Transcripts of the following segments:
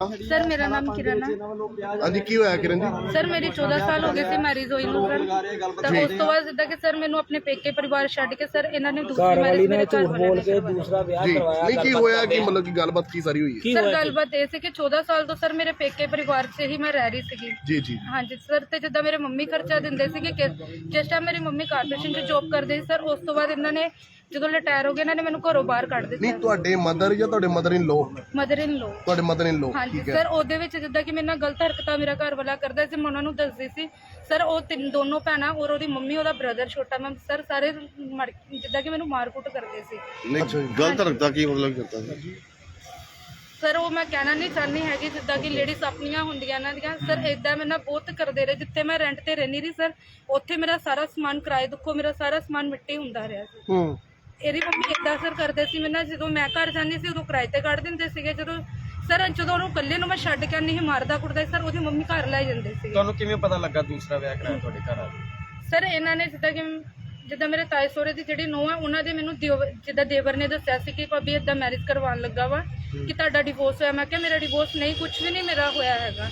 Sir ਮੇਰਾ ਨਾਮ ਕਿਰਨ ਹੈ। ਹਾਂਜੀ ਕੀ ਹੋਇਆ ਕਿਰਨ ਜੀ? ਸਰ ਮੇਰੀ 14 ਸਾਲ ਹੋ ਗਏ ਸੀ ਮੈਰਿਜ ਹੋਈ ਨੂੰ ਸਰ ਤਾਂ ਉਸ ਤੋਂ ਬਾਅਦ ਜਿੱਦਾਂ ਕਿ ਸਰ ਮੈਨੂੰ ਆਪਣੇ ਪੇਕੇ ਪਰਿਵਾਰ ਛੱਡ ਕੇ ਸਰ ਇਹਨਾਂ ਨੇ ਦੂਸਰੀ ਮੈਰਿਜ ਮੇਰੇ ਘਰ ਬੋਲ ਕੇ ਦੂਸਰਾ ਵਿਆਹ ਜੀ। ਕਰਵਾਇਆ ਨਹੀਂ ਕੀ ਹੋਇਆ? ਕਿ ਮਤਲਬ ਕਿ ਗੱਲਬਾਤ ਕੀ ਸਾਰੀ ਹੋਈ ਹੈ? ਸਰ ਗੱਲਬਾਤ ਇਹ ਸੀ ਕਿ 14 ਸਾਲ ਤੋਂ ਸਰ ਮੇਰੇ ਪੇਕੇ ਪਰਿਵਾਰ 'ਚ ਹੀ ਮੈਂ ਰਹਿ ਰਹੀ ਸੀਗੀ। ਜੀ ਜੀ। ਹਾਂਜੀ ਸਰ ਤੇ ਜਿੱਦਾਂ ਮੇਰੇ ਮੰਮੀ ਖਰਚਾ ਦਿੰਦੇ ਸੀਗੇ ਕਿ ਜਿਸ ਟਾਈਮ ਮੇਰੀ ਮੰਮੀ ਕਾਰਪੋਰੇਸ਼ਨ 'ਚ ਜੌਬ ਕਰਦੇ ਸੀ ਸਰ ਉਸ ਤੋਂ ਬਾਅਦ ਇਹਨਾਂ ਨੇ ਜਦੋਂ ਰਿਟਾਇਰ ਹੋ ਗਏ ਇਹਨਾਂ ਨੇ ਮੈਨੂੰ ਘਰੋਂ ਬਾਹਰ ਕੱਢ ਨਹੀਂ ਦਿੱਤਾ ਤੁਹਾਡੇ ਮਦਰ ਜਾਂ ਤੁਹਾਡੇ mother in low mother in ਲੋ ਤੁਹਾਡੇ ਮਦਰ ਇਨ ਲੋ ਹਾਂਜੀ ਠੀਕ ਹੈ। ਸਰ ਉਹਦੇ ਵਿੱਚ ਜਿੱਦਾਂ ਕਿ ਮੇਰੇ ਨਾਲ ਗਲਤ ਹਰਕਤਾਂ ਮੇਰਾ ਘਰ ਵਾਲਾ ਕਰਦਾ ਸੀ ਮੈਂ ਉਹਨਾਂ ਨੂੰ ਦੱਸਦੀ ਸੀ। ਸਰ ਉਹ ਤਿੰਨ ਦੋਨੋਂ ਭੈਣਾਂ ਔਰ ਉਹਦੀ ਮੰਮੀ ਉਹਦਾ ਬ੍ਰਦਰ ਛੋਟਾ ਮੈਂ ਸਰ ਸਾਰੇ ਜਿੱਦਾਂ ਕਿ ਮੈਨੂੰ ਮਾਰਕੁੱਟ ਕਰਦੇ ਸੀ। ਨਹੀਂ ਗਲਤ ਰੱਖਦਾ ਕੀ ਮਤਲਬ ਕਰਤਾ ਸੀ? ਸਰ ਉਹ ਮੈਂ ਕਹਿਣਾ ਨਹੀਂ ਚਾਹੁੰਦੀ ਹੈਗੀ ਜਿੱਦਾਂ ਕਿ ਲੇਡੀਜ਼ ਆਪਣੀਆਂ ਹੁੰਦੀਆਂ ਇਹਨਾਂ ਦੀਆਂ। ਸਰ ਇਦਾਂ ਮੇਰੇ ਨਾਲ ਬਹੁਤ ਕਰਦੇ ਰਹੇ ਜਿੱਥੇ ਮੈਂ ਰੈਂਟ ਤੇ ਰਹਿੰਦੀ ਰਹੀ ਸਰ ਉੱਥੇ ਮੇਰਾ ਸਾਰਾ ਸਮਾਨ ਕਿਰਾਏ ਦੁੱਖੋ ਮੇਰਾ ਸਾਰਾ ਸਮਾਨ ਮਿੱਟੀ ਹੁੰਦਾ ਰਿਹਾ ਸੀ। ਹੂੰ। ਇਹਦੀ ਮੰਮੀ ਏਦਾਂ ਸਰ ਕਰਦੇ ਸੀ? ਮੇਰੇ ਨਾਲ ਜਦੋਂ ਮੈਂ ਘਰ ਜਾਂਦੀ ਸੀ ਉਦੋਂ ਕਿਰਾਏ ਤੇ ਕੱਢ ਦਿੰਦੇ ਸੀਗੇ। ਜਦੋਂ ਸਰ ਜਦੋਂ ਉਹਨੂੰ ਇਕੱਲੇ ਨੂੰ ਮੈਂ ਛੱਡ ਕੇ ਨਹੀਂ ਮਾਰਦਾ ਕੁੱਟਦਾ ਸੀ, ਸਰ ਉਹਦੀ ਮੰਮੀ ਘਰ ਲੈ ਜਾਂਦੇ ਸੀ ਤੁਹਾਨੂੰ ਕਿਵੇਂ ਪਤਾ ਲੱਗਾ ਦੂਸਰਾ ਵਿਆਹ ਕਰਾਇਆ ਤੁਹਾਡੇ ਘਰ ਆ ਸਰ ਇਹਨਾਂ ਨੇ ਜਿੱਦਾਂ ਕਿ ਜਿੱਦਾਂ ਮੇਰੇ ਤਾਏ ਸੋਰੇ ਦੀ ਜਿਹੜੀ ਨੂੰਹ ਹੈ ਉਹਨਾਂ ਦੇ ਮੈਨੂੰ ਦਿਓ- ਜਿੱਦਾਂ ਦੇਵਰ ਨੇ ਦੱਸਿਆ ਸੀ ਕਿ ਭਾਬੀ ਏਦਾਂ ਮੈਰਿਜ ਕਰਵਾਉਣ ਲੱਗਾ ਵਾ ਕਿ ਤੁਹਾਡਾ ਡਿਵੋਰਸ ਹੋਇਆ। ਮੈਂ ਕਿਹਾ ਮੇਰਾ ਡਿਵੋਰਸ ਨਹੀਂ ਕੁਝ ਵੀ ਨਹੀਂ ਮੇਰਾ ਹੋਇਆ ਹੈਗਾ।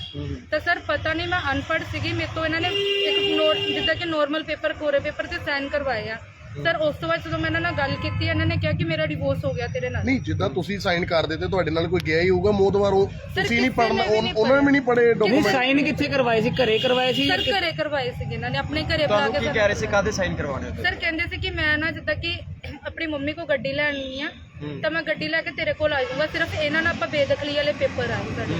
ਤਾਂ ਸਰ ਪਤਾ ਨਹੀਂ ਮੈਂ ਅਨਪੜ੍ਹ ਸੀਗੀ। ਮੇਰੇ ਤੋਂ ਇਹਨਾਂ ਨੇ ਇੱਕ ਨੋਰ ਜਿੱਦਾਂ ਕਿ ਨੋਰਮਲ ਪੇਪਰ ਕੋਰੇ ਪੇਪਰ ਤੇ ਸਾਈਨ ਕਰਵਾਏ ਆ। ਸਰ ਉਸ ਤੋਂ ਬਾਅਦ ਜਦੋਂ ਮੈਂ ਇਹਨਾਂ ਨਾਲ ਗੱਲ ਕੀਤੀ ਇਹਨਾਂ ਨੇ ਕਿਹਾ ਕਿ ਮੇਰਾ ਡਿਵੋਰਸ ਹੋ ਗਿਆ ਤੇਰੇ ਨਾਲ। ਨਹੀਂ ਜਿੱਦਾਂ ਤੁਸੀਂ ਸਾਈਨ ਕਰ ਦਿੱਤੇ ਤੁਹਾਡੇ ਨਾਲ ਕੋਈ ਗਿਆ ਹੀ ਹੋਊਗਾ ਮੋਦਵਾਰੋਂ ਤੁਸੀਂ ਨਹੀਂ ਪੜਨਾ ਉਹਨਾਂ ਨੇ ਵੀ ਨਹੀਂ ਪੜੇ ਨਹੀਂ ਡਾਕੂਮੈਂਟ ਸਾਈਨ ਕਿੱਥੇ ਕਰਵਾਏ ਸੀ? ਘਰੇ ਕਰਵਾਏ ਸੀ ਸਰ ਘਰੇ ਕਰਵਾਏ ਸੀਗੇ ਇਹਨਾਂ ਨੇ ਆਪਣੇ ਘਰੇ ਬੁਲਾ ਤੁਹਾਨੂੰ ਕੇ ਕਹਿ ਰਹੇ ਸੀ? ਕਾਦੇ ਸਾਈਨ ਕਰਵਾਉਣੇ ਹੁੰਦੇ ਸਰ ਕਹਿੰਦੇ ਸੀ ਕਿ ਮੈਂ ਨਾ ਜਿੱਦਾਂ ਕਿ ਆਪਣੀ ਮੰਮੀ ਕੋ ਗੱਡੀ ਲੈਣੀ ਆ ਤਾਂ ਮੈਂ ਗੱਡੀ ਲੈ ਕੇ ਤੇਰੇ ਕੋਲ ਆ ਜਾਊਂਗਾ ਸਿਰਫ ਇਹਨਾਂ ਨਾਲ ਆਪਾਂ ਬੇਦਖਲੀ ਵਾਲੇ ਪੇਪਰ ਆਏ ਸਾਡੇ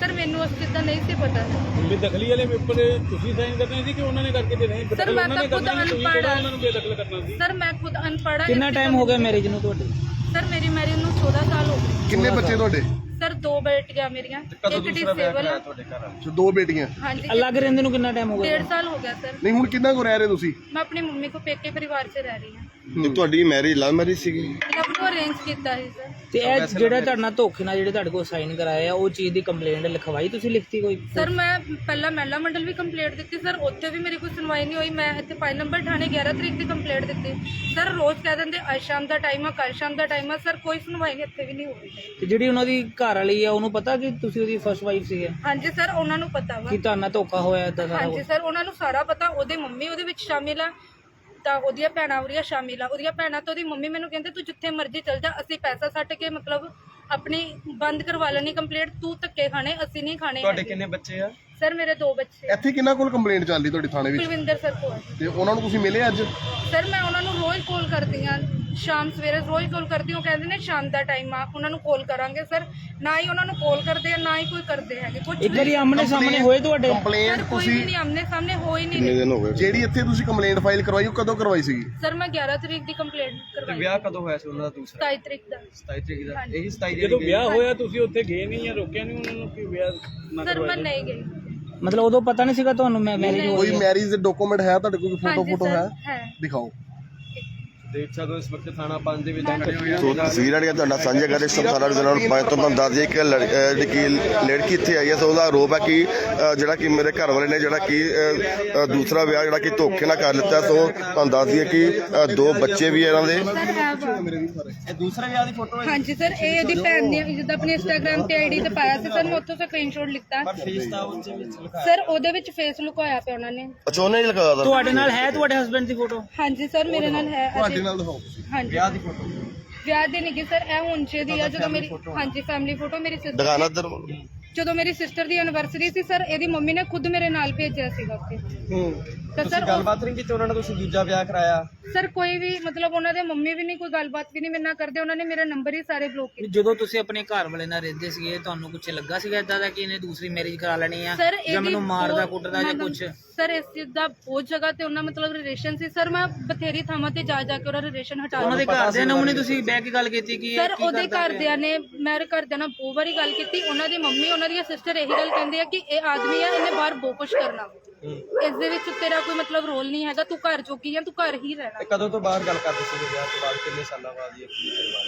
ਸਰ ਮੈਨੂੰ ਉਸ ਚੀਜ਼ ਦਾ ਨਹੀਂ ਸੀ ਪਤਾ। ਬੇਦਖਲੀ ਵਾਲੇ ਪੇਪਰ ਤੁਸੀਂ ਸਾਈਨ ਕਰਨੇ ਸੀ ਕਿ ਉਹਨਾਂ ਨੇ ਕਰਕੇ ਦੇਣੇ ਸੀ? ਸਰ ਮੈਂ ਤਾਂ ਖੁਦ ਅਨਪੜ੍ਹ ਹਾਂ ਉਹਨਾਂ ਨੂੰ ਬੇਦਖਲ ਕਰਨਾ ਸੀ? ਸਰ ਮੈਂ ਖੁਦ ਅਨਪੜ੍ਹ ਹਾਂ ਕਿੰਨਾ ਟਾਈਮ ਹੋ ਗਿਆ ਮੈਰਿਜ ਨੂੰ ਤੁਹਾਡੇ? ਸਰ ਮੇਰੀ ਮੈਰਿਜ ਨੂੰ 14 ਸਾਲ ਹੋ ਗਏ। ਕਿੰਨੇ ਬੱਚੇ ਤੁਹਾਡੇ? ਸਰ ਦੋ ਬੇਟੀਆਂ ਮੇਰੀਆਂ ਇੱਕ ਡਿਸੇਬਲ ਆ। ਤੁਹਾਡੇ ਘਰ ਦੋ ਬੇਟੀਆਂ। ਹਾਂਜੀ ਅਲੱਗ ਰਹਿੰਦੇ ਨੂੰ ਕਿੰਨਾ ਟਾਈਮ ਹੋ ਗਿਆ? ਡੇਢ ਸਾਲ ਹੋ ਗਿਆ ਸਰ। ਨਹੀਂ ਹੁਣ ਕਿੰਨਾ ਕੁ ਰਹਿ ਰਹੇ ਤੁਸੀਂ? ਮੈਂ ਆਪਣੀ ਮੰਮੀ ਕੋ ਪੇਕੇ ਪਰਿਵਾਰ 'ਚ ਰਹਿ ਰਹੀ ਹਾਂ। ਤੇ ਤੁਹਾਡੀ ਮੈਰਿਜ ਲਵ ਮੈਰਿਜ ਸੀਗੀ? ਲਵ ਨੂੰ ਅਰੇਂਜ ਕੀਤਾ ਸੀ ਸਰ। ਤੇ ਇਹ ਜਿਹੜਾ ਤੁਹਾਡੇ ਨਾਲ ਧੋਖੇ ਨਾਲ ਜਿਹੜੇ ਤੁਹਾਡੇ ਕੋਲ ਸਾਈਨ ਕਰਾਏ ਆ ਉਹ ਚੀਜ਼ ਦੀ ਕੰਪਲੇਂਟ ਲਿਖਵਾਈ ਤੁਸੀਂ ਲਿਖਤੀ ਕੋਈ? ਸਰ ਮੈਂ ਪਹਿਲਾਂ ਮਹਿਲਾ ਮੰਡਲ ਵੀ ਕੰਪਲੀਟ ਦਿੱਤੀ ਸਰ ਉੱਥੇ ਵੀ ਮੇਰੀ ਕੋਈ ਸੁਣਵਾਈ ਨਹੀਂ ਹੋਈ। ਮੈਂ ਇੱਥੇ 5 ਨੰਬਰ ਥਾਣੇ 11 ਤਰੀਕ ਦੀ ਕੰਪਲੀਟ ਦਿੱਤੀ। ਸਰ ਰੋਜ਼ ਕਹਿ ਦਿੰਦੇ ਅੱਜ ਸ਼ਾਮ ਦਾ ਟਾਈਮ ਆ ਕੱਲ ਸ਼ਾਮ ਦਾ ਟਾਈਮ ਆ। ਸਰ ਕੋਈ ਸੁਣਵਾਈ ਨਹੀਂ ਇੱਥੇ ਵੀ ਨਹੀਂ ਹੋ ਰਹੀ ਤੇ ਜਿਹੜੀ ਉਹਨਾਂ ਦੀ ਘਰ ਵਾਲੀ ਆ ਉਹਨੂੰ ਪਤਾ ਕਿ ਤੁਸੀਂ ਉਹਦੀ ਫਰਸਟ ਵਾਈਫ ਸੀਗੇ? ਹਾਂਜੀ ਸਰ ਉਹਨਾਂ ਨੂੰ ਪਤਾ ਵਾ। ਕਿ ਤੁਹਾਡੇ ਨਾਲ ਧੋਖਾ ਹੋਇਆ ਏਦਾਂ ਸਾਰਾ ਹਾਂਜੀ? ਸਰ ਉਹਨਾਂ ਨੂੰ ਸਾਰਾ ਪਤਾ। ਉਹਦੇ ਮੰਮੀ ਉਹਦੇ ਵਿੱਚ ਸ਼ਾਮਿਲ ਆ। ਤਾਂ ਉਹਦੀਆਂ ਭੈਣਾਂ ਉਹਦੀਆਂ ਸ਼ਾਮਿਲ ਆ ਉਹਦੀਆਂ ਭੈਣਾਂ ਤੋਂ ਉਹਦੀ ਮੰਮੀ ਮੈਨੂੰ ਕਹਿੰਦੇ ਤੂੰ ਜਿੱਥੇ ਮਰਜ਼ੀ ਚਲ ਜਾ ਅਸੀਂ ਪੈਸਾ ਸੱਟ ਕੇ ਮਤਲਬ ਆਪਣੀ ਬੰਦ ਕਰਵਾ ਲੈਣੀ ਕੰਪਲੀਟ ਤੂੰ ਧੱਕੇ ਖਾਣੇ ਅਸੀਂ ਨਹੀਂ ਖਾਣੇ ਤੁਹਾਡੇ ਹੈਗੇ। ਕਿੰਨੇ ਬੱਚੇ ਆ ਸਰ ਮੇਰੇ ਦੋ ਬੱਚੇ ਇੱਥੇ ਕਿੰਨਾ ਕੋਲ ਕੰਪਲੇਂਟ ਚੱਲਦੀ ਤੁਹਾਡੇ ਥਾਣੇ ਵਿੱਚ? ਕੁਲਵਿੰਦਰ ਸਰ ਕੋਲ। ਤੇ ਉਹਨਾਂ ਨੂੰ ਤੁਸੀਂ ਮਿਲੇ ਅੱਜ? ਸਰ ਮੈਂ ਉਹਨਾਂ ਨੂੰ ਰੋਜ਼ ਕਾਲ ਕਰਦੀ ਆ ਸ਼ਾਮ ਸਵੇਰੇ ਰੋਜ਼ ਕਾਲ ਕਰਦੀ ਹਾਂ। ਉਹ ਕਹਿੰਦੇ ਨੇ ਸ਼ਾਮ ਦਾ ਟਾਈਮ ਆ ਉਹਨਾਂ ਨੂੰ ਕਾਲ ਕਰਾਂਗੇ ਸਰ। ਨਾ ਹੀ ਉਹਨਾਂ ਨੂੰ ਕਾਲ ਕਰਦੇ ਆ ਨਾ ਹੀ ਕੋਈ ਕਰਦੇ ਹੈਗੇ। ਕੁਝ ਇੱਕ ਵਾਰੀ ਆਮਣੇ ਸਾਹਮਣੇ ਹੋਏ ਤੁਹਾਡੇ? ਕੰਪਲੇਂਟ ਸਰ ਕੋਈ ਵੀ ਤੁਸੀਂ ਨਹੀਂ ਆਮਨੇ ਸਾਹਮਣੇ ਹੋ ਹੀ ਨਹੀਂ ਰਹੀ ਜਿਹੜੀ ਇੱਥੇ ਤੁਸੀਂ ਕੰਪਲੇਂਟ ਫਾਈਲ ਕਰਵਾਈ ਉਹ ਕਦੋਂ ਕਰਵਾਈ ਸੀਗੀ? ਸਰ ਮੈਂ 11 ਤਰੀਕ ਦੀ ਕੰਪਲੇਂਟ ਤੇ ਕਰਵਾਈ ਵਿਆਹ ਕਦੋਂ ਹੋਇਆ ਸੀ ਉਹਨਾਂ ਦਾ ਦੂਸਰਾ? 27 ਤਰੀਕ ਦਾ। 27 ਤਰੀਕ ਦਾ। ਹਾਂਜੀ। ਇਹੀ 27 ਜਦੋਂ ਵਿਆਹ ਹੋਇਆ ਤੁਸੀਂ ਉੱਥੇ ਗਏ ਨਹੀਂ ਜਾਂ ਰੋਕਿਆ ਨਹੀਂ ਉਹਨਾਂ ਨੂੰ ਕਿ ਵਿਆਹ ਨਾ ਸਰ ਮੈਂ ਨਹੀਂ ਗਈ। ਮਤਲਬ ਉਦੋਂ ਪਤਾ ਨਹੀਂ ਸੀਗਾ ਤੁਹਾਨੂੰ ਮੈਂ ਮੈਰਿਜ ਹੋ ਕੋਈ ਰਹੀ ਹੈ। ਮੈਰਿਜ ਦੇ ਡਾਕੂਮੈਂਟ ਹੈ ਤੁਹਾਡੇ ਕੋਲ ਫੋਟੋ ਹਾਂਜੀ ਫੋਟੋ ਸਰ ਹੈ? ਦਿਖਾਓ। ਦੇਖ ਸਕਦੇ ਹੋ ਇਸ ਵਕਤ ਥਾਣਾ ਪੰਜ ਦੇ ਵਿੱਚ ਖੜੇ ਹੋਏ ਸੋ ਆ ਤਸਵੀਰਾਂ ਜਿਹੜੀਆਂ ਤੁਹਾਡਾ ਸਾਂਝਾ ਕਰ ਰਹੇ ਸਭ ਸਾਰਾ ਜਨਾਂ ਨੂੰ ਪੰਜ ਤੋਂ ਤੁਹਾਨੂੰ ਦੱਸ ਦਈਏ ਕਿ ਲੜ- ਅਹ ਜਿਹੜੀ ਕਿ ਲੜਕੀ ਇੱਥੇ ਆਈ ਹੈ ਸੋ ਉਹਦਾ ਆਰੋਪ ਹੈ ਕਿ ਅਹ ਜਿਹੜਾ ਕਿ ਮੇਰੇ ਘਰ ਵਾਲੇ ਨੇ ਜਿਹੜਾ ਕਿ ਅਹ, ਅਹ, ਦੂਸਰਾ ਵਿਆਹ ਜਿਹੜਾ ਕਿ ਧੋਖੇ ਨਾਲ ਕਰ ਲਿੱਤਾ ਸੋ ਤੁਹਾਨੂੰ ਦੱਸ ਦਈਏ ਕਿ ਅਹ, ਦੋ ਬੱਚੇ ਵੀ ਇਹਨਾਂ ਦੇ। ਸਰ ਹੈ ਵਾ। ਇਹ ਦੂਸਰੇ ਵਿਆਹ ਦੀ ਫੋਟੋ ਹੈ ਹਾਂਜੀ ਸਰ ਇਹ ਇਹਦੀ ਭੈਣ ਨੇ ਜਿੱਦਾਂ ਆਪਣੀ ਇੰਸਟਾਗ੍ਰam ਤੇ ਆਈਡੀ ਤੇ ਪਾਇਆ ਸੀ ਸਰ ਮੈਂ ਉੱਥੋਂ ਸਕਰੀਨਸ਼ਾਟ ਲਿੱਤਾ। ਪਰ ਫੇਸ ਤਾਂ ਉਹ ਵਿੱਚ ਲਿਖਾਇਆ। ਸਰ ਉਹਦੇ ਵਿੱਚ ਫੇਸ ਲੁਕਾਇਆ ਪਿਆ ਉਹਨਾਂ ਨੇ। ਅੱਛਾ ਉਹਨੇ ਹੀ ਲਗਾਇਆ ਤਾ ਤੁਹਾਡੇ ਨਾਲ ਹੈ ਤੁਹਾਡੇ ਹਸਬੰਡ ਦੀ ਫੋਟੋ ਹਾਂਜੀ ਸਰ ਮੇਰੇ ਨਾਲ ਹੈ ਤੁਹਾਡੇ ਨਾਲ ਦਿਖਾਓ ਹਾਂਜੀ। ਵਿਆਹ ਦੀ ਫੋਟੋ ਵਿਆਹ ਦੇ ਨਹੀਂ ਸਰ ਇਹ ਹੁਣ ਛੇ ਦੀ ਆ ਜਦੋਂ ਮੇਰੀ ਹਾਂਜੀ ਫੈਮਿਲੀ ਫੋਟੋ ਮੇਰੀ ਸਿਸਟਰ ਦਿਖਾਣਾ ਇੱਧਰ। ਜਦੋਂ ਮੇਰੀ ਸਿਸਟਰ ਦੀ ਐਨਵਰਸਰੀ ਸੀ ਸਰ ਇਹਦੀ ਮੰਮੀ ਨੇ ਖੁਦ ਮੇਰੇ ਨਾਲ ਭੇਜਿਆ ਸੀਗਾ ਉੱਥੇ। ਤਾਂ ਤੁਸੀਂ ਸਰ ਉਹ- ਗੱਲਬਾਤ ਨਹੀਂ ਕੀਤੀ ਉਹਨਾਂ ਨਾਲ ਤੁਸੀਂ ਦੂਜਾ ਵਿਆਹ ਕਰਾਇਆ? ਸਰ ਕੋਈ ਵੀ ਮਤਲਬ ਉਹਨਾਂ ਦੇ ਮੰਮੀ ਵੀ ਨਹੀਂ ਕੋਈ ਗੱਲਬਾਤ ਵੀ ਨਹੀਂ ਮੇਰੇ ਨਾਲ ਕਰਦੇ ਉਹਨਾਂ ਨੇ ਮੇਰਾ ਨੰਬਰ ਹੀ ਸਾਰੇ ਬਲੌਕ ਕੀਤੇ। ਜਦੋਂ ਤੁਸੀਂ ਆਪਣੇ ਘਰ ਵਾਲੇ ਨਾਲ ਰਹਿੰਦੇ ਸੀਗੇ ਤੁਹਾਨੂੰ ਕੁਝ ਲੱਗਾ ਸੀਗਾ ਇਦਾਂ ਦਾ ਕਿ ਇਹਨੇ ਦੂਸਰੀ ਮੈਰਿਜ ਕਰਾ ਲੈਣੀ ਆ? ਸਰ ਜਾਂ ਮੈਨੂੰ ਮਾਰਦਾ ਬਹੁਤ- ਕੁੱਟਦਾ ਜਾਂ ਉਹਨਾਂ ਕੁਝ ਸਰ ਇਸ ਚੀਜ਼ ਦਾ ਬਹੁਤ ਜਗ੍ਹਾ ਤੇ ਉਹਨਾਂ ਮਤਲਬ ਰਿਲੇਸ਼ਨ ਸੀ। ਸਰ ਮੈਂ ਬਥੇਰੀ ਥਾਵਾਂ ਤੇ ਜਾ ਜਾ ਕੇ ਉਹਨਾਂ ਰਿਲੇਸ਼ਨ ਹਟਾ ਉਹਨਾਂ ਦੇ ਘਰਦਿਆਂ ਨਾਲ ਉਹਨੇ ਤੁਸੀਂ ਬਹਿ ਕੇ ਗੱਲ ਕੀਤੀ ਕਿ ਇਹ ਸਰ ਕੀ ਉਹਦੇ ਕਰਦਾ ਪਿਆ? ਘਰਦਿਆਂ ਨੇ ਮੇਰੇ ਘਰਦਿਆਂ ਨਾਲ ਬਹੁਤ ਵਾਰੀ ਗੱਲ ਕੀਤੀ। ਉਹਨਾਂ ਦੀ ਮੰਮੀ ਉਹਨਾਂ ਦੀਆਂ ਸਿਸਟਰ ਇਹੀ ਗੱਲ ਕਹਿੰਦੇ ਆ ਕਿ ਇਹ ਆਦਮੀ ਆ ਇਹਨੇ ਬਾਹਰ ਬਹੁਤ ਕੁਝ ਕਰਨਾ ਇਸ ਦੇ ਵਿੱਚ ਤੇਰਾ ਕੋਈ ਮਤਲਬ ਰੋਲ ਨਹੀਂ ਹੈਗਾ ਤੂੰ ਘਰ ਚੁੱਕੀ ਆ ਤੂੰ ਘਰ ਹੀ ਰਹਿਣਾ। ਤੇ ਕਦੋਂ ਤੋਂ ਬਾਅਦ ਗੱਲ ਕਰਦੇ ਸੀ ਵਿਆਹ ਤੋਂ ਬਾਅਦ ਕਿੰਨੇ ਸਾਲਾਂ ਬਾਅਦ ਇਹ ਕੀ ਕਰਵਾ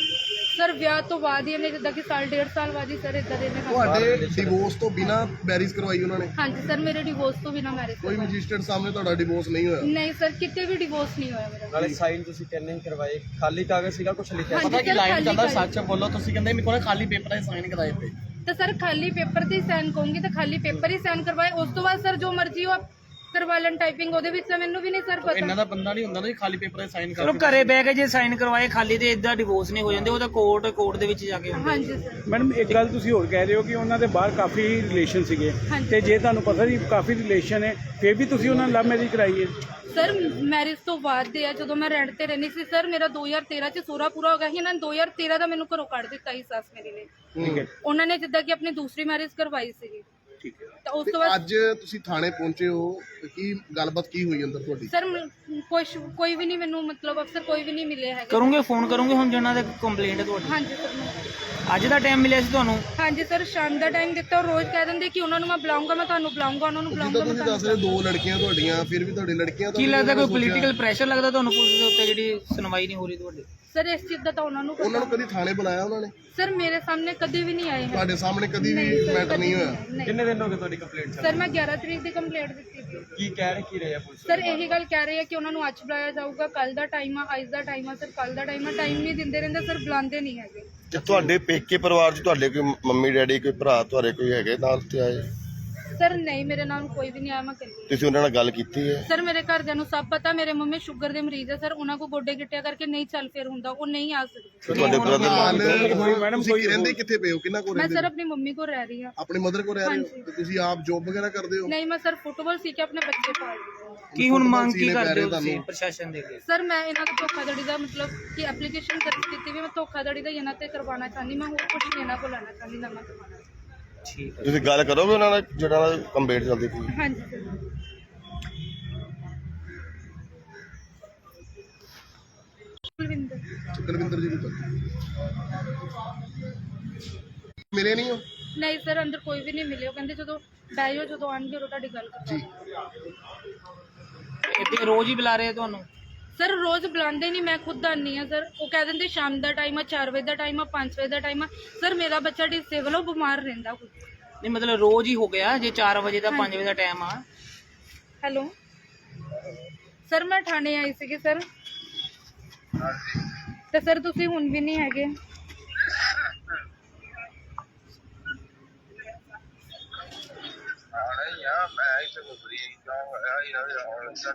ਸਰ ਵਿਆਹ ਤੋਂ ਬਾਅਦ ਹੀ ਇਹਨੇ ਜਿੱਦਾਂ ਕਿ ਸਾਲ ਡੇਢ ਸਾਲ ਬਾਅਦ ਹੀ ਸਰ ਇਦਾਂ ਦੇ ਨੇ ਕੰਮ- ਤੁਹਾਡੇ ਡਿਵੋਰਸ ਤੋਂ ਬਿਨਾ ਮੈਰਿਜ ਕਰਵਾਈ ਉਹਨਾਂ ਨੇ? ਹਾਂਜੀ ਸਰ ਮੇਰੇ ਡਿਵੋਰਸ ਤੋਂ ਬਿਨਾ ਮੈਰਿਜ ਕੋਈ ਮੈਜਿਸਟਰੇਟ ਸਾਹਮਣੇ ਤੁਹਾਡਾ ਡਿਵੋਰਸ ਨਹੀਂ ਹੋਇਆ? ਨਹੀਂ ਸਰ ਕਿਤੇ ਵੀ ਡਿਵੋਰਸ ਨਹੀਂ ਹੋਇਆ ਮੇਰਾ। ਨਾਲੇ ਸਾਈਨ ਤੁਸੀਂ ਕਿੰਨੇ ਹੀ ਕਰਵਾਏ। ਖਾਲੀ ਕਾਗਜ਼ ਸੀਗਾ ਕੁਝ ਲਿਖਿਆ? ਹਾਂਜੀ, ਪਤਾ ਕੀ ਸਰ, ਲਾਈਨ ਖਾਲੀ ਚੱਲਦਾ ਕਾਗਜ਼। ਸੱਚ ਬੋਲੋ ਤੁਸੀਂ ਕਹਿੰਦੇ ਮੇਰੇ ਕੋਲ ਖਾਲੀ ਪੇਪਰ ਹੈ ਸਾਈਨ ਕਰਾਏ ਪਏ। ਤਾਂ ਸਰ ਖਾਲੀ ਪੇਪਰ ਤੇ ਸਾਈਨ ਕਹੂੰਗੀ ਤਾਂ ਖਾਲੀ ਪੇਪਰ ਹੀ ਸਾਈਨ ਕਰਵਾਏ। ਉਸ ਤੋਂ ਬਾਅਦ ਸਰ ਜੋ ਮਰਜ਼ੀ ਉਹ ਕਰਵਾ ਲੈਣ ਟਾਈਪਿੰਗ ਉਹਦੇ ਵਿੱਚ ਤਾਂ ਮੈਨੂੰ ਵੀ ਨਹੀਂ ਸਰ ਪਤਾ। ਦਾ ਬੰਦਾ ਨਹੀਂ ਹੁੰਦਾ ਨਾ ਜੀ ਖਾਲੀ ਪੇਪਰ ਤੇ ਸਾਈਨ ਚਲੋ ਘਰੇ ਬਹਿ ਕੇ ਜੇ ਸਾਈਨ ਕਰਵਾਏ ਖਾਲੀ ਤੇ ਇਦਾਂ ਡਿਵੋਰਸ ਨਹੀਂ ਹੋ ਜਾਂਦੇ ਉਹਦਾ ਕੋਰਟ ਕੋਰਟ ਦੇ ਵਿੱਚ ਜਾ ਕੇ ਹੁੰਦਾ ਹਾਂਜੀ ਸਰ। ਮੈਡਮ ਇੱਕ ਗੱਲ ਤੁਸੀਂ ਹੋਰ ਕਹਿ ਰਹੇ ਹੋ ਕਿ ਉਹਨਾਂ ਦੇ ਬਾਹਰ ਕਾਫੀ ਰਿਲੇਸ਼ਨ ਸੀਗੇ। ਹਾਂਜੀ। ਤੇ ਜੇ ਤੁਹਾਨੂੰ ਪਤਾ ਜੀ ਕਾਫੀ ਰਿਲੇਸ਼ਨ ਹੈ ਫਿਰ ਵੀ ਤੁਸੀਂ ਉਹਨਾਂ ਨਾਲ ਲਵ ਮੈਰਿਜ ਕਰਾਈ ਹੈ ਸਰ ਮੈਰਿਜ ਤੋਂ ਬਾਅਦ ਦੇ ਆ ਜਦੋਂ ਮੈਂ ਰੈਂਟ ਤੇ ਰਹਿੰਦੀ ਸੀ ਸਰ ਮੇਰਾ 2013 ਚ ਸੋਰਾ ਪੂਰਾ ਹੋ ਗਿਆ ਸੀ ਇਹਨਾਂ ਨੇ 2013 ਦਾ ਮੈਨੂੰ ਘਰੋਂ ਕੱਢ ਦਿੱਤਾ ਸੀ ਸੱਸ ਮੇਰੀ ਨੇ। ਠੀਕ ਹੈ। ਉਹਨਾਂ ਨੇ ਜਿੱਦਾਂ ਕਿ ਆਪਣੀ ਦੂਸਰੀ ਮੈਰਿਜ ਕਰਵਾਈ ਸੀਗੀ। ਠੀਕ ਹੈ। ਤਾਂ ਉਸ ਤੇ ਤੋਂ ਬਾਅਦ ਅੱਜ ਤੁਸੀਂ ਥਾਣੇ ਪਹੁੰਚੇ ਹੋ ਤੇ ਕੀ ਗੱਲਬਾਤ ਕੀ ਹੋਈ ਅੰਦਰ ਤੁਹਾਡੀ? ਸਰ ਕੁਛ ਕੋਈ ਵੀ ਨਹੀਂ ਮੈਨੂੰ ਮਤਲਬ ਅਫਸਰ ਕੋਈ ਵੀ ਨਹੀਂ ਮਿਲੇ ਹੈਗੇ। ਕਰੋਗੇ ਫੋਨ ਕਰੋਗੇ ਹੁਣ ਜਿਹਨਾਂ ਦੇ ਕੰਪਲੇਂਟ ਹੈ ਤੁਹਾਡੀ। ਹਾਂਜੀ ਸਰ ਮੈਂ ਅੱਜ ਦਾ ਟਾਈਮ ਮਿਲਿਆ ਸੀ ਤੁਹਾਨੂੰ? ਹਾਂਜੀ ਸਰ ਸ਼ਾਮ ਦਾ ਟਾਈਮ ਦਿੱਤਾ ਉਹ ਰੋਜ਼ ਕਹਿ ਦਿੰਦੇ ਕਿ ਉਹਨਾਂ ਨੂੰ ਮੈਂ ਬੁਲਾਉਂਗਾ ਮੈਂ ਤੁਹਾਨੂੰ ਬੁਲਾਉਂਗਾ ਉਹਨਾਂ ਨੂੰ ਜਿੱਦਾਂ ਬੁਲਾਉਂਗਾ ਮੈਂ ਤੁਸੀਂ ਦੱਸ ਰਹੇ ਹੋ, ਦੋ ਲੜਕੀਆਂ ਤੁਹਾਡੀਆਂ ਫਿਰ ਵੀ ਤੁਹਾਡੀ ਲੜਕੀਆਂ ਕੀ ਲੱਗਦਾ ਕੋਈ ਪੋਲੀਟੀਕਲ ਪ੍ਰੈਸ਼ਰ ਲੱਗਦਾ ਤੁਹਾਨੂੰ ਪੁਲਿਸ ਦੇ ਉੱਤੇ ਜਿਹੜੀ ਸੁਣਵਾਈ ਨਹੀਂ ਹੋ ਰਹੀ ਤੁਹਾਡੀ? ਸਰ ਇਸ ਚੀਜ਼ ਦਾ ਤਾਂ ਉਹਨਾਂ ਨੂੰ ਉਹਨਾਂ ਨੂੰ ਪਤਾ। ਕਦੀ ਥਾਣੇ ਬੁਲਾਇਆ ਉਹਨਾਂ ਨੇ? ਸਰ ਮੇਰੇ ਸਾਹਮਣੇ ਕਦੇ ਵੀ ਨਹੀਂ ਆਏ ਹੈ ਤੁਹਾਡੇ ਸਾਹਮਣੇ ਕਦੀ ਵੀ ਸਰ, ਮੈਟਰ ਨਹੀਂ ਹੋਇਆ। ਕਿੰਨੇ ਦਿਨ ਹੋ ਗਏ ਤੁਹਾਡੀ ਕੰਪਲੇਂਟ ਸਰ ਮੈਂ 11 ਤਰੀਕ ਦੀ ਕੰਪਲੇਂਟ ਦਿੱਤੀ ਸੀ ਕੀ ਕਹਿ ਰਹੇ ਕੀ ਰਹੇ ਆ ਪੁਲਿਸ ਸਰ ਇਹੀ ਗੱਲ ਕਹਿ ਰਹੇ ਆ ਕਿ ਉਹਨਾਂ ਨੂੰ ਅੱਜ ਬੁਲਾਇਆ ਜਾਊਗਾ ਕੱਲ ਦਾ ਟਾਈਮ ਆ ਅੱਜ ਦਾ ਟਾਈਮ ਆ ਸਰ ਕੱਲ ਦਾ ਟਾਈਮ ਆ ਟਾਈਮ ਨਹੀਂ ਦਿੰਦੇ ਰਹਿੰਦੇ ਸਰ ਬੁਲਾਉਂਦੇ ਨਹੀਂ ਹੈਗੇ। ਤੇ ਤੁਹਾਡੇ ਪੇਕੇ ਪਰਿਵਾਰ 'ਚ ਤੁਹਾਡੇ ਕੋਈ ਮੰਮੀ ਡੈਡੀ ਕੋਈ ਭਰਾ ਤੁਹਾਡੇ ਕੋਈ ਹੈਗੇ ਨਾਲ ਤੇ ਆਏ? ਸਰ ਨਹੀਂ ਮੇਰੇ ਨਾਲ ਕੋਈ ਵੀ ਨਹੀਂ ਆਇਆ ਮੈਂ ਕੱਲੀ ਤੁਸੀਂ ਉਹਨਾਂ ਨਾਲ ਗੱਲ ਕੀਤੀ ਹੈ? ਸਰ ਮੇਰੇ ਘਰਦਿਆਂ ਨੂੰ ਸਭ ਪਤਾ ਮੇਰੇ ਮੰਮੀ ਸ਼ੂਗਰ ਦੇ ਮਰੀਜ਼ ਆ ਸਰ ਉਹਨਾਂ ਕੋ ਗੋਡੇ ਗਿੱਟਿਆ ਕਰਕੇ ਨਹੀਂ ਚੱਲ ਫੇਰ ਹੁੰਦਾ ਉਹ ਨਹੀਂ ਆ ਸਕਦੇ। ਤੇ ਤੁਹਾਡੇ ਬ੍ਰਦਰ ਨਾਲ ਮੈਡਮ ਕੋਈ ਰਹਿੰਦੇ ਕਿੱਥੇ ਪਏ ਹੋ? ਕਿੰਨਾ ਕੋ ਮੈਂ ਰਹਿੰਦੇ ਸਰ ਆਪਣੀ ਮੰਮੀ ਕੋ ਰਹਿ ਰਹੀ ਹਾਂ। ਆਪਣੇ ਮਦਰ ਕੋ ਰਹਿ ਰਹੇ ਹਾਂਜੀ। ਹੋ ਤੇ ਤੁਸੀਂ ਆਪ ਜੌਬ ਵਗੈਰਾ ਕਰਦੇ ਹੋ? ਨਹੀਂ ਮੈਂ ਸਰ ਫੁੱਟਬਾਲ ਸਿੱਖ ਕੇ ਆਪਣੇ ਬੱਚੇ ਪਾਲ ਰਹੀ ਹਾਂ। ਕੀ ਹੁਣ ਮੰਗ ਕੀ ਕਰਦੇ ਹੋ ਤੁਸੀਂ। ਪ੍ਰਸ਼ਾਸਨ ਦੇ ਅੱਗੇ? ਸਰ ਮੈਂ ਇਹਨਾਂ ਤੋਂ ਧੋਖਾਧੜੀ ਦਾ ਮਤਲਬ ਕਿ ਐਪਲੀਕੇਸ਼ਨ ਦਰਜ ਕੀਤੀ ਵੀ ਮੈਂ ਧੋਖਾਧੜੀ ਦਾ ਇਹਨਾਂ ਤੇ ਕਰਵਾਉਣਾ ਚਾਹੁੰਦੀ ਮੈਂ ਹੋਰ ਕੁਝ ਨਹੀਂ ਇਹਨਾਂ ਕੋਲ ਲੈਣਾ ਚਾਹੁੰਦੀ ਨਾ ਮੈਂ ਕਰਵਾਉਣਾ। ਠੀਕ ਹੈ। ਤੁਸੀਂ ਗੱਲ ਕਰੋਗੇ ਉਹਨਾਂ ਨਾਲ ਜਿਹੜਾ ਨਾਲ ਕੰਪਲੇਂਟ ਚੱਲਦੀ ਪਈ? ਹਾਂਜੀ। ਸਰ ਕੁਲਵਿੰਦਰ। ਕੁਲਵਿੰਦਰ ਜੀ ਦੀ ਪਤੀ ਮਿਲੇ ਨਹੀਂ ਹੋ ਨਹੀਂ ਸਰ ਅੰਦਰ ਕੋਈ ਵੀ ਨਹੀਂ ਮਿਲੇ। ਉਹ ਕਹਿੰਦੇ ਜਦੋਂ ਬੈਜੋ ਜਦੋਂ ਆਣਗੇ ਉਦੋਂ ਤੁਹਾਡੀ ਗੱਲ ਕਰਾਂਗੇ ਇੱਥੇ ਰੋਜ਼ ਹੀ ਬੁਲਾ ਰਹੇ ਆ ਤੁਹਾਨੂੰ? ਸਰ ਰੋਜ਼ ਬੁਲਾਉਂਦੇ ਨਹੀਂ ਮੈਂ ਖੁਦ ਆਨੀ ਆ ਸਰ ਉਹ ਕਹਿ ਦਿੰਦੇ ਸ਼ਾਮ ਦਾ ਟਾਈਮ ਆ 4 ਵਜੇ ਦਾ ਟਾਈਮ ਆ 5 ਵਜੇ ਦਾ ਟਾਈਮ ਆ ਸਰ ਮੇਰਾ ਬੱਚਾ ਡਿਸੇਬਲ ਉਹ ਬਿਮਾਰ ਰਹਿੰਦਾ ਖੁਦ ਨਹੀਂ ਮਤਲਬ ਰੋਜ਼ ਹੀ ਹੋ ਗਿਆ ਜੇ 4 ਵਜੇ ਦਾ 5 ਵਜੇ ਦਾ ਟਾਈਮ ਆ ਹੈਲੋ ਸਰ ਮੈਂ ਥਾਣੇ ਆਈ ਸੀਗੀ ਸਰ ਤੇ ਸਰ ਤੁਸੀਂ ਹੁਣ ਵੀ ਨਹੀਂ ਹੈਗੇ ਸਰ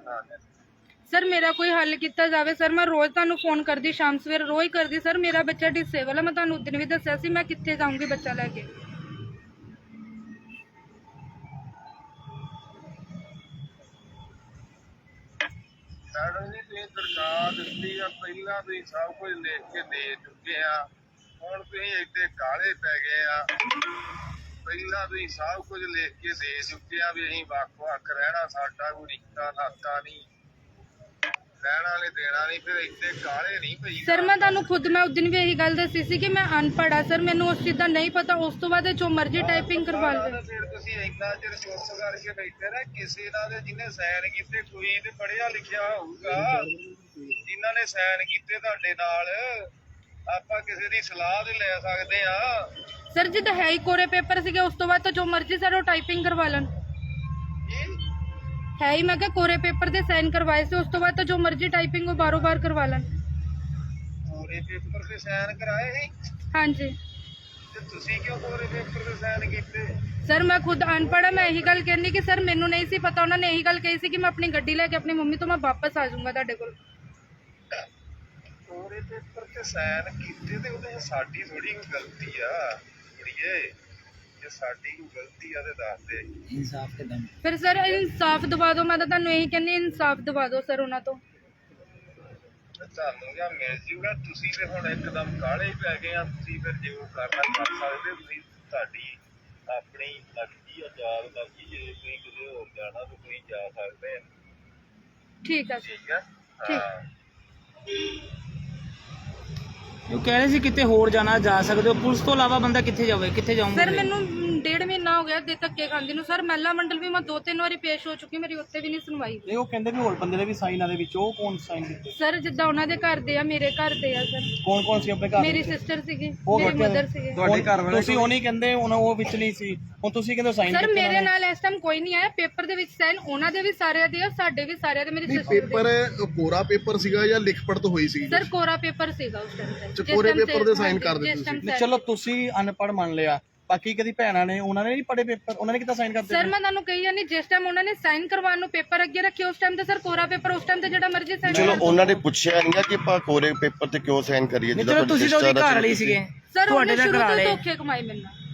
ਸਰ, ਮੇਰਾ ਕੋਈ ਹੱਲ ਕੀਤਾ ਜਾਵੇ? ਸਰ, ਮੈਂ ਰੋਜ਼ ਤੁਹਾਨੂੰ ਫੋਨ ਕਰਦੀ, ਸ਼ਾਮ ਸਵੇਰ ਰੋਜ਼ ਕਰਦੀ। ਸਰ, ਮੇਰਾ ਬੱਚਾ ਡਿਸੇਬਲ ਹੈ ਮੈਂ ਤੁਹਾਨੂੰ ਉਦੋਂ ਵੀ ਦੱਸਿਆ ਸੀ, ਮੈਂ ਕਿੱਥੇ ਜਾਊਂਗੀ ਬੱਚਾ ਲੈ ਕੇ। ਮੈਡਮ ਜੀ, ਤੁਸੀਂ ਦਰਗਾਹ ਦਿੱਤੀ ਆ, ਪਹਿਲਾਂ ਤੁਸੀਂ ਸਭ ਕੁਝ ਲਿਖ ਕੇ ਦੇ ਚੁੱਕੇ ਆ। ਹੁਣ ਤੁਸੀਂ ਇੱਥੇ ਕਾਲੇ ਪੈ ਗਏ ਆ। ਪਹਿਲਾਂ ਤੁਸੀਂ ਸਭ ਕੁਝ ਲਿਖ ਕੇ ਦੇ ਚੁੱਕੇ ਆ ਵੀ ਅਸੀਂ ਵੱਖ ਵੱਖ ਰਹਿਣਾ, ਸਾਡਾ ਕੋਈ ਰਿਸ਼ਤਾ ਨਾਤਾ ਨਹੀਂ। ਰਹਿਣਾ ਨਹੀਂ ਦੇਣਾ ਨਹੀਂ ਫਿਰ ਇੱਥੇ ਕਾਲੇ ਨਹੀਂ ਪਈ ਸਰ ਮੈਂ ਤੁਹਾਨੂੰ ਖੁਦ ਮੈਂ ਉਦੋਂ ਵੀ ਇਹੀ ਗੱਲ ਦੱਸੀ ਸੀ ਕਿ ਮੈਂ ਅਨਪੜ੍ਹ ਆ। ਸਰ ਮੈਨੂੰ ਉਸ ਚੀਜ਼ ਦਾ ਨਹੀਂ ਪਤਾ ਉਸ ਤੋਂ ਬਾਅਦ ਇਹ ਜੋ ਮਰਜ਼ੀ ਟਾਈਪਿੰਗ ਕਰਵਾ ਲਵੇ ਫਿਰ ਤੁਸੀਂ ਇੰਨਾ ਚਿਰ ਚੁੱਪ ਕਰਕੇ ਬੈਠੇ ਰਹੇ ਕਿਸੇ ਨਾਲ ਦੇ ਜਿਹਨੇ ਸਾਈਨ ਕੀਤੇ ਕੋਈ ਤੇ ਪੜਿਆ ਲਿਖਿਆ ਹੋਊਗਾ। ਜਿਨ੍ਹਾਂ ਨੇ ਸਾਈਨ ਕੀਤੇ ਤੁਹਾਡੇ ਨਾਲ ਆਪਾਂ ਕਿਸੇ ਦੀ ਸਲਾਹ ਤੇ ਲੈ ਸਕਦੇ ਆ ਸਰ ਜਿੱਦਾਂ ਹੈ ਹੀ ਕੋਰੇ ਪੇਪਰ ਸੀਗੇ ਉਸ ਤੋਂ ਬਾਅਦ ਤਾਂ ਜੋ ਮਰਜ਼ੀ ਸਰ ਉਹ ਟਾਈਪਿੰਗ ਕਰਵਾ ਲੈਣ। ਹੈ ਹੀ ਮੈਂ ਕਿਹਾ ਕੋਰੇ ਪੇਪਰ ਦੇ ਸਾਈਨ ਕਰਵਾਏ ਸੀ ਉਸ ਤੋਂ ਬਾਅਦ ਤਾਂ ਜੋ ਮਰਜ਼ੀ ਟਾਈਪਿੰਗ ਉਹ ਬਾਰੋ ਬਾਰ ਕਰਵਾ ਲੈਣ ਪੂਰੇ ਪੇਪਰ ਤੇ ਸਾਈਨ ਕਰਾਏ ਸੀ ਹਾਂਜੀ ਤੇ ਤੁਸੀਂ ਕਿਉਂ ਪੂਰੇ ਪੇਪਰ ਤੇ ਸਾਈਨ ਕੀਤੇ ਸਰ ਮੈਂ ਖੁਦ ਅਨਪੜ੍ਹ ਹਾਂ ਮੈਂ ਇਹੀ ਗੱਲ ਕਹਿੰਦੀ ਕਿ ਸਰ ਮੈਨੂੰ ਨਹੀਂ ਸੀ ਪਤਾ ਉਹਨਾਂ ਨੇ ਇਹੀ ਗੱਲ ਕਹੀ ਸੀ ਕਿ ਮੈਂ ਆਪਣੀ ਗੱਡੀ ਲੈ ਕੇ ਆਪਣੀ ਮੰਮੀ ਤੋਂ ਮੈਂ ਵਾਪਸ ਆ ਜਾਊਂਗਾ ਤੁਹਾਡੇ ਕੋਲ ਪੂਰੇ ਪੇਪਰ ਤੇ ਸਾਈਨ ਕੀਤੇ ਤੇ ਉਹਦੇ 'ਚ ਸਾਡੀ ਥੋੜੀ ਕੋਈ ਗਲਤੀ ਆ ਕੁੜੀਏ ਜੇ ਸਾਡੀ ਕੋਈ ਗਲਤੀ ਆ ਤੇ ਦੱਸ ਦੇ। ਇਨਸਾਫ ਕਿਦਾਂ ਫਿਰ ਸਰ ਇਨਸਾਫ ਦਵਾ ਦਿਓ ਮੈਂ ਤਾਂ ਤੁਹਾਨੂੰ ਇਹੀ ਕਹਿੰਦੀ ਇਨਸਾਫ ਦਵਾ ਦਿਓ ਸਰ ਉਹਨਾਂ ਤੋਂ। ਤੇ ਤੁਹਾਨੂੰ ਜਾਂ ਮਿਲ ਜੂਗਾ? ਤੁਸੀਂ ਤੇ ਹੁਣ ਇੱਕਦਮ ਕਾਲੇ ਹੀ ਪੈ ਗਏ ਆ ਤੁਸੀਂ ਫਿਰ ਜੇ ਉਹ ਕਰਨਾ ਕਰ ਸਕਦੇ ਤੁਸੀਂ ਤੁਹਾਡੀ ਆਪਣੀ ਮਰਜ਼ੀ ਆਜ਼ਾਦ ਮਰਜ਼ੀ ਜੇ ਤੁਸੀਂ ਕਿਤੇ ਹੋਰ ਜਾਣਾ ਤਾਂ ਤੁਸੀਂ ਜਾ ਸਕਦੇ ਆ ਠੀਕ ਆ ਸਰ। ਠੀਕ ਆ? ਠੀਕ। ਹਾਂ। ਉਹ ਕਹਿ ਰਹੇ ਸੀ ਕਿਤੇ ਹੋਰ ਜਾਣਾ ਜਾ ਸਕਦੇ ਹੋ। ਪੁਲਿਸ ਤੋਂ ਇਲਾਵਾ ਬੰਦਾ ਕਿੱਥੇ ਜਾਵੇ? ਕਿੱਥੇ ਜਾਊਂਗਾ ਸਰ ਮੈਨੂੰ ਮਹੀਨਾ ਹੋ ਗਿਆ ਦੇ ਧੱਕੇ ਖਾਂਦੀ ਨੂੰ। ਸਰ ਮਹਿਲਾ ਮੰਡਲ ਵੀ ਮੈਂ ਦੋ ਤਿੰਨ ਵਾਰੀ ਪੇਸ਼ ਹੋ ਚੁੱਕੀ ਮੇਰੀ ਉੱਥੇ ਵੀ ਨਹੀਂ ਸੁਣਵਾਈ। ਹੋਈ। ਨਹੀਂ ਉਹ ਕਹਿੰਦੇ ਵੀ ਹੋਰ ਬੰਦੇ ਦੇ ਵੀ ਸਾਈਨ ਆ ਦੇ ਵਿੱਚ ਉਹ ਕੌਣ ਸਾਈਨ ਕੀਤੇ? ਸਰ ਜਿੱਦਾਂ ਉਹਨਾਂ ਦੇ ਘਰ ਦੇ ਆ ਮੇਰੇ ਘਰ ਦੇ ਆ ਸਰ। ਕੌਣ ਕੌਣ ਸੀ ਆਪਣੇ ਘਰ ਮੇਰੀ ਵਿੱਚ? ਸਿਸਟਰ ਸੀਗੀ ਉਹ ਮੇਰੀ ਮਦਰ ਸੀਗੇ। ਤੁਹਾਡੇ ਘਰ ਵਾਲੇ ਤੁਸੀਂ ਉਹ ਨਹੀਂ ਕਹਿੰਦੇ ਉਹਨਾਂ ਉਹ ਵਿੱਚ ਨਹੀਂ ਸੀ। ਹੁਣ ਤੁਸੀਂ ਕਹਿੰਦੇ ਸਾਈਨ ਸਰ ਮੇਰੇ ਨਾਲ ਇਸ ਟਾਈਮ ਕੋਈ ਨਹੀਂ ਆਇਆ। ਪੇਪਰ ਦੇ ਵਿੱਚ ਸਾਈਨ ਉਹਨਾਂ ਦੇ ਵੀ ਸਾਰਿਆਂ ਦੇ ਆ ਸਾਡੇ ਵੀ ਸਾਰਿਆਂ ਦੇ ਮੇਰੀ ਨਹੀਂ ਸਿਸਟਰ ਦੇ। ਪੇਪਰ ਕੋਰਾ ਪੇਪਰ ਸੀਗਾ ਜਾਂ ਲਿਖ ਪੜਤ ਹੋਈ ਸੀ ਸਰ ਕੋਰਾ ਪੇਪਰ ਸੀਗਾ ਉਸ ਟਾਈਮ ਅੱਛਾ, ਕੋਰੇ paper ਦੇ sign ਕਰ ਦਿੱਤੇ ਨਹੀਂ ਚਲੋ ਤੁਸੀਂ ਅਨਪੜ੍ਹ ਮੰਨ ਲਿਆ। ਬਾਕੀ ਕਦੀ ਭੈਣਾਂ ਨੇ ਉਹਨਾਂ ਨੇ ਨਹੀਂ ਪੜੇ ਪੇਪਰ ਉਹਨਾਂ ਨੇ ਕਿੱਦਾਂ ਸਾਈਨ ਕਰਦੇ ਸਰ ਮੈਂ ਤੁਹਾਨੂੰ ਕਹੀ ਜਾਂਦੀ ਜਿਸ ਟਾਈਮ ਉਹਨਾਂ ਨੇ ਸਾਈਨ ਕਰਵਾਉਣ ਨੂੰ ਪੇਪਰ ਅੱਗੇ ਰੱਖੇ ਉਸ ਟਾਈਮ ਤੇ ਸਰ ਕੋਰਾ ਪੇਪਰ ਉਸ ਟਾਈਮ ਤੇ ਜਿਹੜਾ ਮਰਜ਼ੀ ਸਾਈਨ ਚਲੋ ਉਹਨਾਂ ਨੇ ਪੁੱਛਿਆ ਨਹੀਂ ਕਿ ਆਪਾਂ ਕੋਰੇ ਪੇਪਰ ਤੇ ਕਿਉਂ ਸਾਈਨ ਕਰੀਏ ਚਲੋ ਤੁਸੀਂ ਤਾਂ ਉਹਦੀ ਘਰ ਵਾਲੀ ਸੀਗੇ। ਸਰ ਤੁਹਾਡੇ ਉਹਨੇ ਸ਼ੁਰੂ ਤੋਂ ਧੋਖੇ ਕਮਾਈ ਮੈਨੂੰ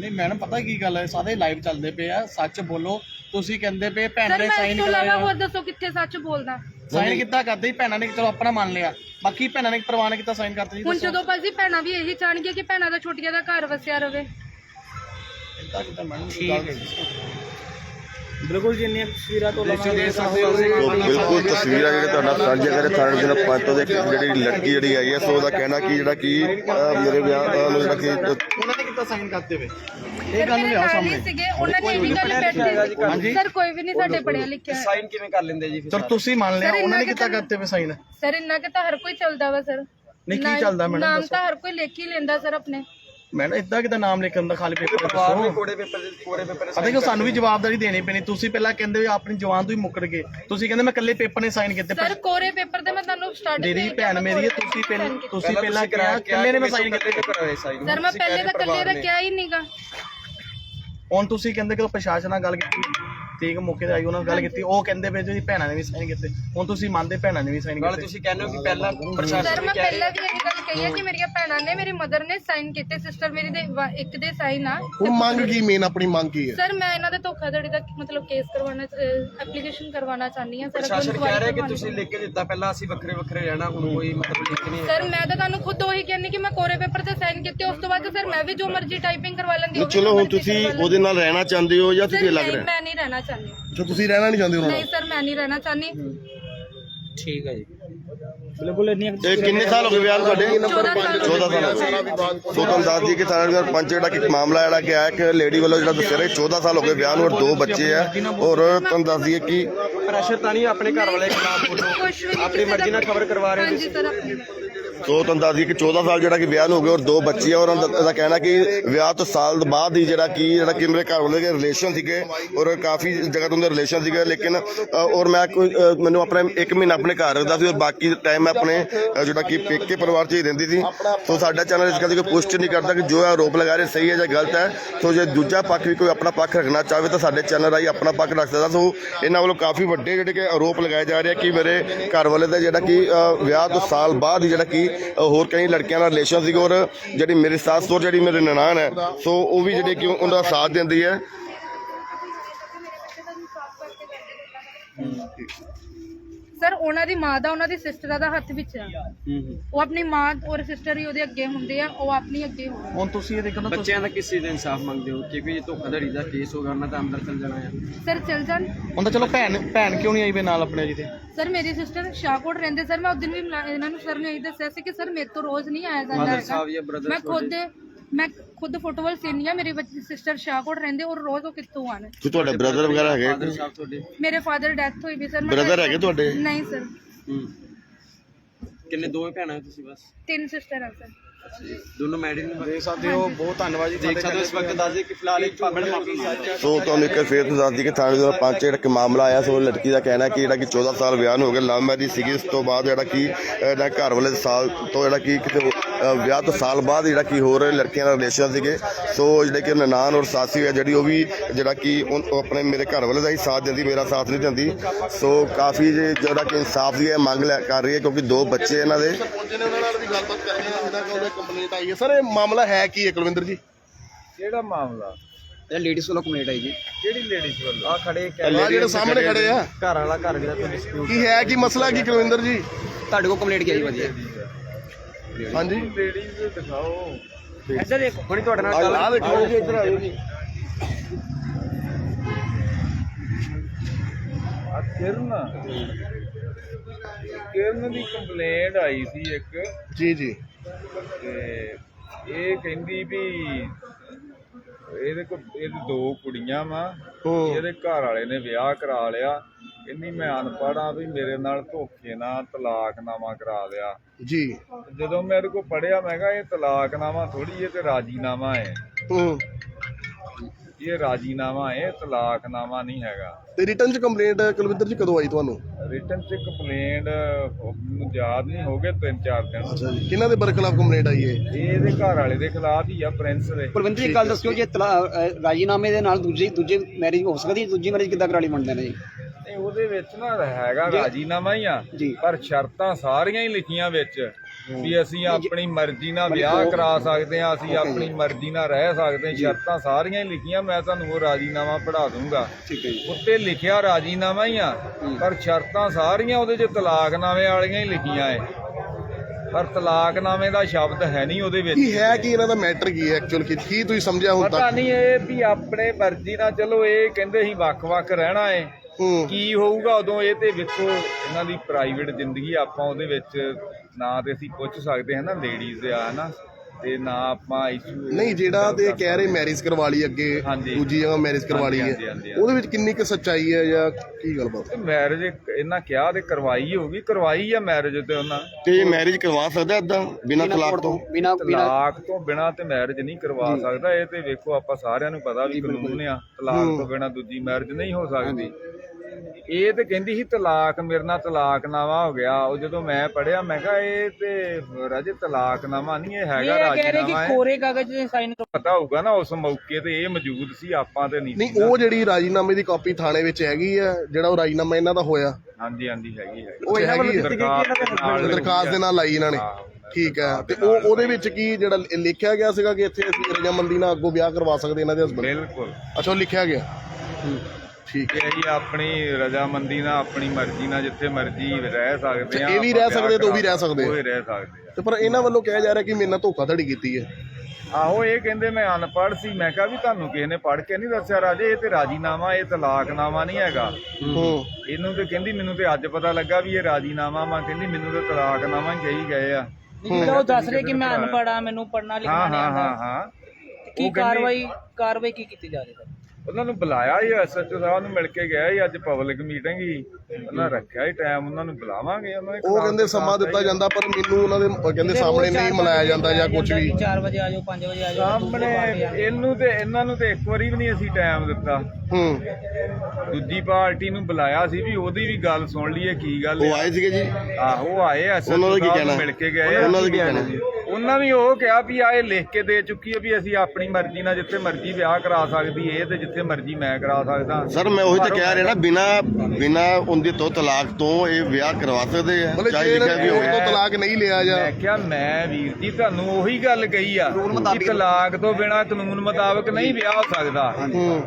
ਨਹੀਂ ਮੈਡਮ ਪਤਾ ਕੀ ਗੱਲ ਹੈ? ਸਾਰੇ ਲਾਈਵ ਚੱਲਦੇ ਪਏ ਆ। ਸੱਚ ਬੋਲੋ ਤੁਸੀਂ ਕਹਿੰਦੇ ਪਏ ਭੈਣ ਸਰ ਨੇ ਮੈਂ ਇਸ ਸਾਈਨ ਤੋਂ ਇਲਾਵਾ ਕਰਾਇਆ। ਹੋਰ ਦੱਸੋ ਕਿੱਥੇ ਸੱਚ ਬੋਲਦਾ? ਸਾਈਨ ਕਿੱਦਾਂ ਕਰਦੇ? ਸੀ ਭੈਣਾਂ ਨੇ ਚਲੋ ਆਪਣਾ ਮੰਨ ਲਿਆ। ਬਾਕੀ ਭੈਣਾਂ ਨੇ ਪਰਵਾਹ ਨੇ ਕਿੱਦਾਂ ਸਾਈਨ ਕਰਤੇ ਜੀ ਹੁਣ ਜਦੋਂ ਭਾਜੀ ਭੈਣਾਂ ਵੀ ਇਹੀ ਚਾਹਣਗੀਆਂ ਕਿ ਭੈਣਾਂ ਦਾ ਛੋਟੀਆਂ ਦਾ ਘਰ ਵਸਿਆ ਰਵੇ। ਕਿੱਦਾਂ ਕਿੱਦਾਂ ਮੈਡਮ ਠੀਕ ਹੈ ਜੀ। ਬਿਲਕੁਲ ਜਿੰਨੀਆਂ ਤਸਵੀਰਾਂ ਤੋਂ ਲਵਾਂਗੇ ਸੋ ਬਿਲਕੁਲ ਤਸਵੀਰਾਂ ਜਿਹੜੇ ਤੁਹਾਡਾ ਸਾਂਝੇ ਕਰੇ ਥਾਣੇ ਦੇ ਨਾਲ ਪੰਜ ਤੋਂ ਦੇ ਜਿਹੜੀ ਲੜਕੀ ਜਿਹੜੀ ਆਈ ਹੈ ਸੋ ਉਹਦਾ ਕਹਿਣਾ ਕਿ ਜਿਹੜਾ ਕਿ ਮੇਰੇ ਵਿਆਹ ਨੂੰ ਜਿਹੜਾ ਕਿ ਉਹਨਾਂ ਨੇ ਕਿੱਦਾਂ ਸਾਈਨ ਕਰਤੇ ਵੇ? ਇਹ ਸਰ ਗੱਲ ਹੀ ਸਾਹਮਣੇ। ਸੀਗੇ ਉਹਨਾਂ ਨੇ ਇਹੀ ਗੱਲ ਬੈਠੇ ਸਰ ਕੋਈ ਵੀ ਨਹੀਂ ਸਾਡੇ ਪੜਿਆ ਲਿਖਿਆ। ਸਾਈਨ ਕਿਵੇਂ ਕਰ ਲੈਂਦੇ ਜੀ ਚਲ ਤੁਸੀਂ ਮੰਨ ਲਿਆ ਉਹਨਾਂ ਨੇ ਇੰਨਾ ਕਿੱਦਾਂ ਕਿ ਕਰਤੇ ਵੇ ਸਾਈਨ ਸਰ ਇੰਨਾ ਕਿ ਤਾਂ ਹਰ ਕੋਈ ਚੱਲਦਾ ਵਾ ਸਰ। ਨਹੀਂ, ਕੀ ਚੱਲਦਾ madam ਨਾਮ। ਤਾਂ ਹਰ ਕੋਈ ਲਿਖ ਹੀ ਲੈਂਦਾ ਸਰ ਆਪਣੇ। ਮੈਡਮ ਇਦਾਂ ਕਿਦਾਂ ਨਾਮ ਲਿਖਣ ਦਾ ਖਾਲੀ ਪੇਪਰ ਦੱਸੋ। ਕੋੜੇ ਪੇਪਰ ਕੋੜੇ ਪੇਪਰ ਪਤਾ ਕਿ ਸਾਨੂੰ ਵੀ ਜਵਾਬਦਾਰੀ ਦੇਣੀ ਪੈਣੀ। ਤੁਸੀਂ ਪਹਿਲਾਂ ਕਹਿੰਦੇ ਵੀ ਆਪਣੀ ਜਵਾਨ ਤੋਂ ਹੀ ਮੁੱਕਰ ਗਏ। ਤੁਸੀਂ ਕਹਿੰਦੇ ਮੈਂ ਇਕੱਲੇ ਪੇਪਰ ਨੇ ਸਾਈਨ ਕੀਤੇ ਸਰ ਕੋਰੇ ਪੇਪਰ ਤੇ ਮੈਂ ਤੁਹਾਨੂੰ ਸਟਾਰਟਿੰਗ ਮੇਰੀ ਭੈਣ ਮੇਰੀ ਹੈ ਤੁਸੀਂ ਪਹਿਲਾਂ ਤੁਸੀਂ ਪਹਿਲਾਂ ਕਿਹਾ ਇਕੱਲੇ ਨੇ ਮੈਂ ਸਾਈਨ ਕੀਤੇ। ਸਰ ਮੈਂ ਪਹਿਲੇ ਤਾਂ ਕੱਲੇ ਰੱਖਿਆ ਹੀ ਨਹੀਂਗਾ ਹੁਣ ਤੁਸੀਂ ਕਹਿੰਦੇ ਕਿ ਪ੍ਰਸ਼ਾਸਨ ਨਾਲ ਗੱਲ ਕੀਤੀ। ਠੀਕ ਮੌਕੇ ਤੇ ਆਈ ਉਹਨਾਂ ਨਾਲ ਗੱਲ ਕੀਤੀ। ਉਹ ਕਹਿੰਦੇ ਪਏ ਜੀ ਭੈਣਾਂ ਨੇ ਵੀ ਸਾਈਨ ਕੀਤੇ। ਹੁਣ ਤੁਸੀਂ ਮੰਨਦੇ ਭੈਣਾਂ ਨੇ ਵੀ ਸਾਈਨ ਕੀਤੇ। ਤੁਸੀਂ ਕਹਿੰਦੇ ਹੋ ਕਿ ਪਹਿਲਾਂ ਸਰ ਮੈਂ ਪਹਿਲਾਂ ਵੀ ਇਹ ਗੱਲ ਕਹੀ ਹੈ ਕਿ ਮੇਰੀਆਂ ਭੈਣਾਂ ਨੇ ਮੇਰੀ ਮਦਰ ਨੇ ਸਾਈਨ ਕੀਤੇ ਸਿਸਟਰ ਮੇਰੀ ਦੇ ਵਾ- ਇੱਕ ਦੇ ਸਾਈਨ ਆ। ਹੁਣ ਮੰਗ ਕੀ ਮੇਨ ਆਪਣੀ ਮੰਗ ਕੀ ਹੈ? ਸਰ ਮੈਂ ਇਹਨਾਂ ਦੇ ਧੋਖਾਧੜੀ ਦਾ ਮਤਲਬ ਕੇਸ ਕਰਵਾਉਣਾ ਐਪਲੀਕੇਸ਼ਨ ਕਰਵਾਉਣਾ ਚਾਹਨੀ ਹਾਂ। ਸਰ ਪ੍ਰਸ਼ਾਸਨ ਕਹਿ ਰਿਹਾ ਕਿ ਤੁਸੀਂ ਲਿਖ ਕੇ ਦਿੱਤਾ ਪਹਿਲਾਂ ਅਸੀਂ ਵੱਖਰੇ ਵੱਖਰੇ ਰਹਿਣਾ ਹੁਣ ਕੋਈ ਮਤਲਬ ਲਿਖ ਨਹੀਂ ਸਰ ਮੈਂ ਤਾਂ ਤੁਹਾਨੂੰ ਖੁਦ ਉਹੀ ਕਹਿੰਨੀ ਕਿ ਮੈਂ ਕੋਰੇ ਪੇਪਰ ਤੇ ਸਾਈਨ ਕੀਤੇ ਉਸ ਤੋਂ ਬਾਅਦ ਸਰ ਮੈਂ ਵੀ ਜੋ ਮਰਜ਼ੀ ਟਾਈਪਿੰਗ ਕਰਵਾ ਲੈਂਦੀ ਵੀ ਚਲੋ ਹੁਣ ਤੁਸੀਂ। ਉਹਦੇ ਨਾਲ ਰਹਿਣਾ ਚਾਹੁੰਦੇ ਹੋ ਜਾਂ ਤੁਸੀਂ ਅਲੱਗ ਨਹੀਂ, ਰਹਿਣਾ? ਮੈਂ ਨਹੀਂ ਰਹਿਣਾ ਚਾਹੁੰਦੀ ਜੋ ਤੁਸੀਂ ਰਹਿਣਾ ਨਹੀਂ ਚਾਹੁੰਦੇ ਉਹਨਾਂ ਨਾਲ? ਨਹੀਂ ਸਰ ਮੈਂ ਨਹੀਂ ਰਹਿਣਾ ਚਾਹੁੰਦੀ। ਠੀਕ ਹੈ ਜੀ। ਬਿਲਕੁਲ ਇੰਨੀਆਂ ਇਹ ਕਿੰਨੇ ਸਾਲ ਹੋ ਗਏ ਵਿਆਹ ਨੂੰ ਤੁਹਾਡੇ? 14 ਸਾਲ 14 ਸਾਲ ਹੋ ਗਏ। ਸੋ ਤੁਹਾਨੂੰ ਦੱਸ ਦਈਏ ਕਿ ਥਾਣੇ ਦੇ ਪੰਜ ਜਿਹੜਾ ਕਿ ਮਾਮਲਾ ਜਿਹੜਾ ਕਿ ਆਇਆ ਕਿ ਲੇਡੀ ਵੱਲੋਂ ਜਿਹੜਾ ਦੱਸਿਆ ਰਿਹਾ 14 ਸਾਲ ਹੋ ਗਏ ਵਿਆਹ ਨੂੰ ਔਰ ਦੋ ਬੱਚੇ ਆ। ਔਰ ਤੁਹਾਨੂੰ ਦੱਸ ਦਈਏ ਕਿ ਪ੍ਰੈਸ਼ਰ ਤਾਂ ਨਹੀਂ ਆਪਣੇ ਘਰ ਵਾਲੇ ਖਿਲਾਫ ਕੁਝ ਵੀ ਨਹੀਂ ਆਪਣੀ ਮਰਜ਼ੀ ਨਾਲ ਖਬਰ ਕਰਵਾ ਰਹੇ ਹੋ ਹਾਂਜੀ ਸਰ ਆਪਣੀ ਸੋ ਤੁਹਾਨੂੰ ਦੱਸ ਦਈਏ ਕਿ 14 ਸਾਲ ਜਿਹੜਾ ਕਿ ਵਿਆਹ ਨੂੰ ਹੋ ਗਿਆ ਔਰ ਦੋ ਬੱਚੇ ਆ ਔਰ ਉਹਨਾਂ ਦਾ ਕਹਿਣਾ ਕਿ ਵਿਆਹ ਤੋਂ ਸਾਲ ਬਾਅਦ ਹੀ ਜਿਹੜਾ ਕਿ ਜਿਹੜਾ ਕਿ ਮੇਰੇ ਘਰ ਵਾਲੇ ਦੇ ਰਿਲੇਸ਼ਨ ਸੀਗੇ ਔਰ ਕਾਫੀ ਜਗ੍ਹਾ ਤੋਂ ਰਿਲੇਸ਼ਨ ਸੀਗਾ ਲੇਕਿਨ ਔਰ ਮੈਂ ਕੋਈ ਮੈਨੂੰ ਆਪਣੇ ਇੱਕ ਮਹੀਨਾ ਆਪਣੇ ਘਰ ਰੱਖਦਾ ਸੀ ਔਰ ਬਾਕੀ ਟਾਈਮ ਮੈਂ ਆਪਣੇ ਜਿਹੜਾ ਕਿ ਪੇਕੇ ਪਰਿਵਾਰ 'ਚ ਹੀ ਰਹਿੰਦੀ ਸੀ। ਸੋ ਸਾਡਾ ਚੈਨਲ ਇਸ ਗੱਲ ਦੀ ਕੋਈ ਪੁਸ਼ਟ ਨਹੀਂ ਕਰਦਾ ਕਿ ਜੋ ਆਰੋਪ ਲਗਾ ਰਹੇ ਸਹੀ ਹੈ ਜਾਂ ਗਲਤ ਹੈ। ਸੋ ਜੇ ਦੂਜਾ ਪੱਖ ਵੀ ਕੋਈ ਆਪਣਾ ਪੱਖ ਰੱਖਣਾ ਚਾਹਵੇ ਤਾਂ ਸਾਡੇ ਚੈਨਲ ਰਾਹੀਂ ਆਪਣਾ ਪੱਖ ਰੱਖ ਸਕਦਾ। ਸੋ ਇਹਨਾਂ ਵੱਲੋਂ ਕਾਫੀ ਵੱਡੇ ਜਿਹੜੇ ਕਿ ਆਰੋਪ ਲਗਾਏ ਜਾ ਰਹੇ ਆ ਕਿ ਮੇਰੇ ਘਰ ਵਾਲੇ ਦਾ ਜਿਹੜਾ ਕਿ ਵਿਆਹ ਤੋਂ ਸਾਲ ਬਾਅਦ ਹੀ ਜਿਹੜਾ ਕਿ ਹੋਰ ਕਈ ਲੜਕੀਆਂ ਨਾਲ ਰਿਲੇਸ਼ਨ ਸੀਗੇ ਔਰ ਜਿਹੜੀ ਮੇਰੀ ਸੱਸ ਔਰ ਜਿਹੜੀ ਮੇਰੇ ਨਨਾਣ ਹੈ, ਸੋ ਉਹ ਵੀ ਜਿਹੜੇ ਕਿ ਉਹਦਾ ਸਾਥ ਦਿੰਦੀ ਹੈ। ਸਰ ਉਹਨਾਂ ਦੀ ਮਾਂ ਦਾ ਉਹਨਾਂ ਦੀ ਸਿਸਟਰ ਦਾ ਹੱਥ ਵਿੱਚ ਆ। ਉਹ ਆਪਣੀ ਮਾਂ ਔਰ ਸਿਸਟਰ ਹੀ ਉਹਦੇ ਅੱਗੇ ਹੁੰਦੇ ਆ ਉਹ ਆਪਣੀ ਅੱਗੇ ਹੁੰਦੇ ਹੁਣ ਤੁਸੀਂ ਇਹ ਦੇਖੋ ਨਾ ਬੱਚਿਆਂ ਦਾ ਕਿਸੇ ਦਾ ਇਨਸਾਫ ਮੰਗਦੇ ਹੋ ਕਿਉਂਕਿ ਜੇ ਧੋਖਾਧੜੀ ਦਾ ਕੇਸ ਹੋਗਾ ਉਹਨਾਂ ਤਾਂ ਅੰਦਰ ਚਲ ਜਾਣਾ ਹੈ। ਸਰ ਚਲ ਜਾਣ। ਹੁਣ ਤਾਂ ਚਲੋ ਭੈਣ ਭੈਣ ਕਿਉਂ ਨਹੀਂ ਆਈ ਵੇ ਨਾਲ ਆਪਣੇ ਜੀ ਤੇ ਸਰ ਮੇਰੀ ਸਿਸਟਰ ਸ਼ਾਹਕੋਟ ਰਹਿੰਦੇ। ਸਰ ਮੈਂ ਉਸ ਦਿਨ ਵੀ ਮਿਲਾ- ਇਹਨਾਂ ਨੂੰ ਸਰ ਨੇ ਇਹ ਦੱਸਿਆ ਸੀ ਕਿ ਸਰ ਮੇਰੇ ਤੋਂ ਰੋਜ਼ ਨਹੀਂ ਆਇਆ ਜਾਂਦਾ Mother ਹੈਗਾ। ਸਾਹਿਬ ਜਾਂ brother ਮੈਂ ਖੁਦ ਮੈਂ ਖੁਦ ਫੁੱਟਬਾਲ ਸੀਨੀ ਆ ਮੇਰੀ ਸਿਸਟਰ ਸ਼ਾਹਕੋਟ ਰਹਿੰਦੇ ਔਰ ਰੋਜ਼ ਉਹ ਕਿੱਥੋਂ ਆਣ ਕਿ ਤੁਹਾਡੇ ਬ੍ਰਦਰ ਵਗੈਰਾ ਹੈਗੇ? ਫਾਦਰ ਸਾਹਿਬ ਤੁਹਾਡੇ? ਮੇਰੇ ਫਾਦਰ ਡੈਥ ਹੋਈ ਵੀ ਸਰ ਮੈਂ ਬ੍ਰਦਰ ਹੈਗੇ ਤੁਹਾਡੇ? ਨਹੀਂ ਸਰ ਹੂੰ। ਕਿੰਨੇ ਭੈਣਾਂ ਹੋ ਤੁਸੀਂ ਬਸ? ਤਿੰਨ ਸਿਸਟਰ ਆ ਸਰ ਦੋਨੋਂ ਮੈਰਿਡ ਨੇ? ਦੇਖ ਸਕਦੇ ਹੋ ਬਹੁਤ ਧੰਨਵਾਦ ਜੀ ਦੇਖ ਸਕਦੇ ਹੋ ਇਸ ਵਕਤ ਦੱਸ ਦੇ ਕਿ ਫਿਲਹਾਲ ਇੱਕ ਮੈਡਮ ਮਾਫੀ ਸੋ ਤੁਹਾਨੂੰ ਇੱਕ ਫੇਰ ਤੋਂ ਦੱਸ ਦਈਏ ਕਿ ਥਾਣੇ ਦੇ ਪੰਜ ਜਿਹੜਾ ਕਿ ਮਾਮਲਾ ਆਇਆ ਸੋ ਲੜਕੀ ਦਾ ਕਹਿਣਾ ਕਿ ਜਿਹੜਾ ਕਿ 14 ਸਾਲ ਵਿਆਹ ਨੂੰ ਹੋ ਗਿਆ ਲਵ ਮੈਰਿਜ ਸੀਗੀ ਇਸ ਤੋਂ ਬਾਅਦ ਜਿਹੜਾ ਕਿ ਇਹਦਾ ਘਰ ਵਾਲੇ ਸਾਲ ਤੋਂ ਜਿਹੜਾ ਕਿ ਕਿਤੇ ਅ, ਵਿਆਹ ਤੋਂ ਸਾਲ ਬਾਅਦ ਜਿਹੜਾ ਕਿ ਹੋਰ ਲੜਕੀਆਂ ਨਾਲ ਰਿਲੇਸ਼ਨ ਸੀਗੇ। ਸੋ ਜਿਹੜੇ ਕਿ ਨਨਾਣ ਔਰ ਸਾਸੀ ਹੈ ਜਿਹੜੀ ਉਹ ਵੀ ਜਿਹੜਾ ਕਿ ਆਪਣੇ ਮੇਰੇ ਘਰ ਵਾਲੇ ਦਾ ਹੀ ਸਾਥ ਦਿੰਦੀ ਮੇਰਾ ਸਾਥ ਨਹੀਂ ਦਿੰਦੀ। ਸੋ ਕਾਫੀ ਜਿਹੜਾ ਕਿ ਇਨਸਾਫ ਦੀ ਮੰਗ ਲੈ ਕਰ ਰਹੀ ਹੈ ਕਿਉਂਕਿ ਦੋ ਬੱਚੇ ਇਹਨਾਂ ਦੇ। ਪਹੁੰਚੇ ਨੇ ਉਹਨਾਂ ਨਾਲ ਵੀ ਗੱਲਬਾਤ ਕਰਾਂਗੇ ਜਿਹਨਾਂ ਕੋਲ ਕੰਪਲੇਂਟ ਆਈ ਹੈ ਸਰ ਇਹ ਮਾਮਲਾ ਹੈ ਕੀ ਹੈ ਕੁਲਵਿੰਦਰ ਜੀ? ਕਿਹੜਾ ਮਾਮਲਾ? ਇਹ ਲੇਡੀਜ਼ ਵੱਲੋਂ ਕੰਪਲੇਂਟ ਆਈ ਜੀ। ਕਿਹੜੀ ਲੇਡੀਜ਼ ਵੱਲੋਂ? ਆ ਖੜੇ ਆ ਜਿਹੜੇ ਸਾਹਮਣੇ ਖੜੇ ਆ। ਘਰ ਵਾਲਾ ਘਰ ਜਿਹੜਾ ਤੋਂ ਡਿਸਪਿਊਟ ਕੀ ਹੈ ਕੀ ਮਸਲਾ ਕੀ ਕੁਲਵਿੰਦਰ ਜੀ? ਤੁਹਾਡੇ ਕੋਲ ਕੰਪਲੇਂਟ ਕੀ ਆਈ ਵਧੀਆ। ਹਾਂਜੀ। ਲੇਡੀਜ਼ ਦਿਖਾਓ ਇੱਧਰ ਦੇਖੋ ਹੁਣੀ ਤੁਹਾਡੇ ਨਾਲ ਗੱਲ ਆ ਦੇਖੋ। ਜੀ ਇੱਧਰ ਆਇਓ ਜੀ ਆ। ਕਿਰਨ ਕਿਰਨ ਦੀ ਕੰਪਲੇਂਟ ਆਈ ਸੀ ਇੱਕ। ਜੀ ਜੀ। ਤੇ ਇਹ ਕਹਿੰਦੀ ਵੀ ਇਹਦੇ ਕੋਲ ਇਹਦੇ ਦੋ ਕੁੜੀਆਂ ਵਾ। ਇਹਦੇ ਘਰ ਵਾਲੇ ਨੇ ਵਿਆਹ ਕਰਾ ਲਿਆ। ਕਹਿੰਦੀ ਮੈਂ ਅਨਪੜ੍ਹ ਆ ਵੀ ਮੇਰੇ ਨਾਲ ਧੋਖੇ ਨਾਲ ਤਲਾਕਨਾਮਾ ਕਰਾ ਲਿਆ। ਜੀ। ਜਦੋਂ ਮੈਂ ਇਹਦੇ ਕੋਲ ਪੜਿਆ ਮੈਂ ਕਿਹਾ ਇਹ ਤਲਾਕਨਾਮਾ ਥੋੜੀ ਇਹ ਤੇ ਰਾਜੀਨਾਮਾ ਹੈ। ਹੂੰ। ਇਹ ਰਾਜੀਨਾਮਾ ਹੈ ਤਲਾਕਨਾਮਾ ਨਹੀਂ ਹੈਗਾ। ਤੇ ਰਿਟਰਨ ਚ ਕੰਪਲੇਂਟ ਕੁਲਵਿੰਦਰ ਜੀ ਕਦੋਂ ਆਈ ਤੁਹਾਨੂੰ? ਰਿਟਨ ਚ ਕੰਪਲੇਂਟ ਮੈਨੂੰ ਯਾਦ ਨਹੀਂ ਹੋ ਗਏ ਤਿੰਨ ਚਾਰ ਦਿਨ। ਅੱਛਾ ਜੀ। ਕਿਹਨਾਂ ਦੇ ਬਰਖਲਾਫ ਕੰਪਲੇਂਟ ਆਈ ਹੈ ਇਹ ਇਹਦੇ ਘਰ ਵਾਲੇ ਦੇ ਖਿਲਾਫ ਹੀ ਆ ਪ੍ਰਿੰਸ ਦੇ। ਕੁਲਵਿੰਦਰ ਜੀ ਗੱਲ ਦੱਸਿਓ ਜੇ ਰਾਜੀਨਾਮੇ ਦੇ ਨਾਲ ਦੂਜੀ ਦੂਜੇ ਮੈਰਿਜ ਹੋ ਸਕਦੀ ਹੈ? ਦੂਜੀ ਮੈਰਿਜ ਕਿੱਦਾਂ ਕਰਾ ਲਈ ਮੁੰਡੇ ਨੇ ਜੀ? ਉਹਦੇ ਵਿੱਚ ਨਾ ਹੈਗਾ ਰਾਜੀਨਾਮਾ ਹੀ ਆ। ਪਰ ਸ਼ਰਤਾਂ ਸਾਰੀਆਂ ਹੀ ਲਿਖੀਆਂ ਵਿੱਚ ਵੀ ਅਸੀਂ ਆਪਣੀ ਮਰਜ਼ੀ ਨਾਲ ਵਿਆਹ ਕਰਾ ਸਕਦੇ ਹਾਂ ਅਸੀਂ ਆਪਣੀ ਮਰਜ਼ੀ ਨਾਲ ਰਹਿ ਸਕਦੇ ਹਾਂ। ਸ਼ਰਤਾਂ ਸਾਰੀਆਂ ਹੀ ਲਿਖੀਆਂ ਮੈਂ ਤੁਹਾਨੂੰ ਉਹ ਰਾਜੀਨਾਮਾ ਪੜ੍ਹਾ ਦੂੰਗਾ। ਉੱਤੇ ਲਿਖਿਆ ਰਾਜੀਨਾਮਾ ਹੀ ਆ ਪਰ ਸ਼ਰਤਾਂ ਸਾਰੀਆਂ ਉਹਦੇ 'ਚ ਤਲਾਕਨਾਮੇ ਵਾਲੀਆਂ ਹੀ ਲਿਖੀਆਂ ਏ ਪਰ ਤਲਾਕਨਾਮੇ ਦਾ ਸ਼ਬਦ ਹੈ ਨਹੀਂ ਉਹਦੇ ਵਿੱਚ। ਕੀ ਹੈ ਕੀ ਇਹਨਾਂ ਦਾ ਮੈਟਰ ਕੀ ਹੈ ਐਕਚੁਅਲ ਕੀ ਕੀ ਤੁਸੀਂ ਸਮਝਿਆ ਹੁਣ ਪਤਾ ਤੱਕ? ਨਹੀਂ ਇਹ ਵੀ ਆਪਣੇ ਮਰਜ਼ੀ ਨਾਲ ਚਲੋ ਇਹ ਕਹਿੰਦੇ ਸੀ ਵੱਖ-ਵੱਖ ਰਹਿਣਾ ਏ ਹੂੰ ਕੀ ਹੋਊਗਾ ਉਦੋਂ ਇਹ ਤੇ ਵੇਖੋ ਇਹਨਾਂ ਦੀ ਪ੍ਰਾਈਵੇਟ ਜ਼ਿੰਦਗੀ ਆਪਾਂ ਉਹਦੇ ਵਿੱਚ ਨਾ ਤੇ ਅਸੀਂ ਪੁੱਛ ਸਕਦੇ, ਹਾਂ ਨਾ ਲੇਡੀਜ਼ ਆ ਹਨਾ ਤੇ ਨਾ ਆਪਾਂ ਇਸ਼ੂ ਨਹੀਂ ਜਿਹੜਾ ਤੇ ਕਹਿ ਰਹੇ ਮੈਰਿਜ ਕਰਵਾ ਲਈ ਅੱਗੇ ਹਾਂਜੀ। ਦੂਜੀ ਜਗ੍ਹਾ ਮੈਰਿਜ ਕਰਵਾ ਲਈ ਹਾਂਜੀ, ਹੈ ਹਾਂਜੀ। ਉਹਦੇ ਵਿੱਚ ਕਿੰਨੀ ਕੁ ਸੱਚਾਈ ਹੈ ਜਾਂ ਕੀ ਗੱਲਬਾਤ? ਮੈਰਿਜ ਇਹਨਾਂ ਕਿਹਾ ਤੇ ਕਰਵਾਈ ਹੋਊਗੀ ਕਰਵਾਈ ਆ ਮੈਰਿਜ ਤੇ ਉਹਨਾਂ। ਤੇ ਇਹ ਮੈਰਿਜ ਕਰਵਾ ਸਕਦਾ ਇਦਾਂ ਬਿਨਾਂ ਤਲਾਕ ਤੋਂ? ਬਿਨਾ ਬਿਨਾ ਤਲਾਕ ਤੋਂ ਬਿਨਾ ਤੇ ਮੈਰਿਜ ਨਹੀਂ ਕਰਵਾ ਸਕਦਾ ਇਹ ਤੇ ਵੇਖੋ ਆਪਾਂ ਸਾਰਿਆਂ ਨੂੰ ਪਤਾ ਵੀ ਕਾਨੂੰਨ ਆ ਤਲਾਕ ਤੋਂ ਬਿਨਾ ਦੂਜੀ ਮੈਰਿਜ ਨਹੀਂ ਹੋ ਸਕਦੀ। ਇਹ ਤੇ ਕਹਿੰਦੀ ਸੀ ਤਲਾਕ ਮੇਰੇ ਨਾਲ ਤਲਾਕਨਾਮਾ ਹੋ ਗਿਆ। ਉਹ ਜਦੋਂ ਮੈਂ ਪੜਿਆ ਮੈਂ ਕਿਹਾ ਇਹ ਤੇ ਰਾਜੇ ਤਲਾਕਨਾਮਾ ਨਹੀਂ ਇਹ ਹੈਗਾ ਰਾਜੀਨਾਮਾ ਹੈ। ਕੋਰੇ ਕਾਗਜ਼ ਤੇ ਸਾਈਨ ਪਤਾ ਹੋਊਗਾ ਨਾ ਉਸ ਮੌਕੇ ਤੇ ਇਹ ਮੌਜੂਦ ਸੀ ਆਪਾਂ ਤੇ ਨਹੀਂ ਨਹੀਂ। ਉਹ ਜਿਹੜੀ ਰਾਜੀਨਾਮੇ ਦੀ ਕਾਪੀ ਥਾਣੇ ਵਿੱਚ ਹੈਗੀ ਹੈ ਜਿਹੜਾ ਉਹ ਰਾਜੀਨਾਮਾ ਇਹਨਾਂ ਦਾ ਹੋਇਆ। ਹਾਂਜੀ ਹਾਂਜੀ ਹੈਗੀ ਹੈਗੀ। ਉਹ ਇਹਨਾਂ ਵੱਲੋਂ ਦਿੱਤੀ ਦਰਖਾਸਤ ਦੇ ਨਾਲ ਦਰਖਾਸਤ ਦੇ ਨਾਲ ਲਾਈ ਇਹਨਾਂ ਨੇ। ਠੀਕ ਹੈ ਤੇ ਉਹ ਉਹਦੇ ਵਿੱਚ ਕੀ ਜਿਹੜਾ ਲਿਖਿਆ ਗਿਆ ਸੀਗਾ ਕਿ ਇੱਥੇ ਅਸੀਂ ਰਜਾਮੰਦੀ ਨਾਲ ਅੱਗੋਂ ਵਿਆਹ ਕਰਵਾ ਸਕਦੇ ਇਹਨਾਂ ਦੇ ਹਸਬੰਦ ਬਿਲਕੁਲ। ਅੱਛਾ ਉਹ ਲਿਖਿਆ ਗਿਆ। ਠੀਕ ਹੈ। ਇਹ ਜੀ ਆਪਣੀ ਰਜਾਮੰਦੀ ਨਾਲ ਆਪਣੀ ਮਰਜ਼ੀ ਨਾਲ ਜਿੱਥੇ ਮਰਜ਼ੀ ਰਹਿ ਸਕਦੇ ਆ ਇਹ ਵੀ ਰਹਿ ਸਕਦੇ ਤੇ ਉਹ ਵੀ ਰਹਿ ਸਕਦੇ। ਉਹ ਵੀ ਰਹਿ ਸਕਦੇ ਆ। ਤੇ ਪਰ ਇਹਨਾਂ ਵੱਲੋਂ ਕਿਹਾ ਜਾ ਰਿਹਾ ਕਿ ਮੇਰੇ ਨਾਲ ਧੋਖਾਧੜੀ ਕੀਤੀ ਹੈ। ਆਹੋ ਇਹ ਕਹਿੰਦੇ ਮੈਂ ਅਨਪੜ੍ਹ ਸੀ ਮੈਂ ਕਿਹਾ ਵੀ ਤੁਹਾਨੂੰ ਕਿਸੇ ਨੇ ਪੜ੍ਹ ਕੇ ਨਹੀਂ ਦੱਸਿਆ ਰਾਜੇ ਇਹ ਤੇ ਰਾਜੀਨਾਮਾ ਇਹ ਤਲਾਕਨਾਮਾ ਨਹੀਂ ਹੈਗਾ। ਹੂੰ। ਇਹਨੂੰ ਤੇ ਕਹਿੰਦੀ ਮੈਨੂੰ ਤੇ ਅੱਜ ਪਤਾ ਲੱਗਾ ਵੀ ਇਹ ਰਾਜੀਨਾਮਾ ਮੈਂ ਕਹਿੰਦੀ ਮੈਨੂੰ ਤੇ ਤਲਾਕਨਾਮਾ ਹੀ ਕਹੀ ਗਏ ਆ। ਜਿਹੜਾ ਉਹ ਦੱਸ ਰਹੇ ਕਿ ਮੈਂ ਅਨਪੜ੍ਹ ਆ ਮੈਨੂੰ ਪੜ੍ਹਨਾ ਲਿਖਣਾ ਹਾਂ ਨਹੀਂ ਹਾਂ ਹਾਂ। ਆਉਂਦਾ ਹਾਂ ਕੀ ਕਾਰਵਾਈ ਕਾਰਵਾਈ ਕੀ ਕੀਤੀ ਜਾ ਰਹੀ ਹੈ? ਉਹਨਾਂ ਨੂੰ ਬੁਲਾਇਆ ਹੀ ਐਸਐਚਓ ਸਾਹਿਬ ਨੂੰ ਮਿਲ ਕੇ ਗਿਆ ਹੀ ਅੱਜ ਪਬਲਿਕ ਮੀਟਿੰਗ ਹੀ। ਉਹਨਾਂ ਰੱਖਿਆ ਹੀ ਟਾਈਮ ਉਹਨਾਂ ਨੂੰ ਬੁਲਾਵਾਂਗੇ ਉਹਨਾਂ ਨੇ ਉਹ ਕਹਿੰਦੇ ਸਮਾਂ ਦਿੱਤਾ ਜਾਂਦਾ ਪਰ ਮੈਨੂੰ ਉਹਨਾਂ ਦੇ ਕਹਿੰਦੇ ਸਾਹਮਣੇ ਨਹੀਂ ਮਨਾਇਆ ਜਾਂਦਾ ਜਾਂ ਕੁਝ ਵੀ। 4 ਵਜੇ ਆ ਜਾਓ 5 ਵਜੇ ਆ ਜਾਓ ਸਾਹਮਣੇ ਇਹਨੂੰ ਤੇ ਇਹਨਾਂ ਨੂੰ ਤੇ ਇੱਕ ਵਾਰੀ ਵੀ ਨਹੀਂ ਅਸੀਂ ਟਾਈਮ ਦਿੱਤਾ। ਹੂੰ। ਦੂਜੀ ਪਾਰਟੀ ਨੂੰ ਬੁਲਾਇਆ ਸੀ ਵੀ ਉਹਦੀ ਵੀ ਗੱਲ ਸੁਣ ਲਈਏ ਕੀ ਗੱਲ ਉਹ ਆਏ ਸੀਗੇ ਜੀ? ਆਹੋ ਆਏ ਐਸਐਚਓ ਉਹਨਾਂ ਦਾ ਕੀ ਸਾਹਿਬ ਮਿਲ ਕੇ ਗਏ ਆ। ਉਹਨਾਂ ਦਾ ਕੀ ਕਹਿਣਾ? ਉਹਨਾਂ ਵੀ ਉਹ ਕਿਹਾ ਵੀ ਆ ਇਹ ਲਿਖ ਕੇ ਦੇ ਚੁੱਕੀ ਹੈ ਵੀ ਅਸੀਂ ਆਪਣੀ ਮਰਜ਼ੀ ਨਾਲ ਜਿੱਥੇ ਮਰਜ਼ੀ ਵਿਆਹ ਕਰਾ ਸਕਦੀ ਏ ਤੇ ਜਿੱਥੇ ਮਰਜ਼ੀ ਮੈਂ ਕਰਾ ਸਕਦਾ। ਸਰ ਮੈਂ ਉਹੀ ਤਾਂ ਕਹਿ ਰਿਹਾ ਨਾ ਬਿਨਾਂ ਬਿਨਾਂ ਉਹਦੇ ਤੋਂ ਤਲਾਕ ਤੋਂ ਇਹ ਵਿਆਹ ਕਰਵਾ ਸਕਦੇ ਆ ਚਾਹੇ ਲਿਖਿਆ ਵੀ ਉਹ ਹੋਵੇ ਤੋਂ ਤਲਾਕ ਨਹੀਂ ਲਿਆ ਜਾਂ। ਮੈਂ ਕਿਹਾ ਮੈਂ ਵੀਰ ਜੀ ਤੁਹਾਨੂੰ ਉਹੀ ਗੱਲ ਕਹੀ ਆ ਕਿ ਤਲਾਕ ਤੋਂ ਬਿਨਾ ਕਾਨੂੰਨ ਮੁਤਾਬਕ ਨਹੀਂ ਵਿਆਹ ਹੋ ਸਕਦਾ।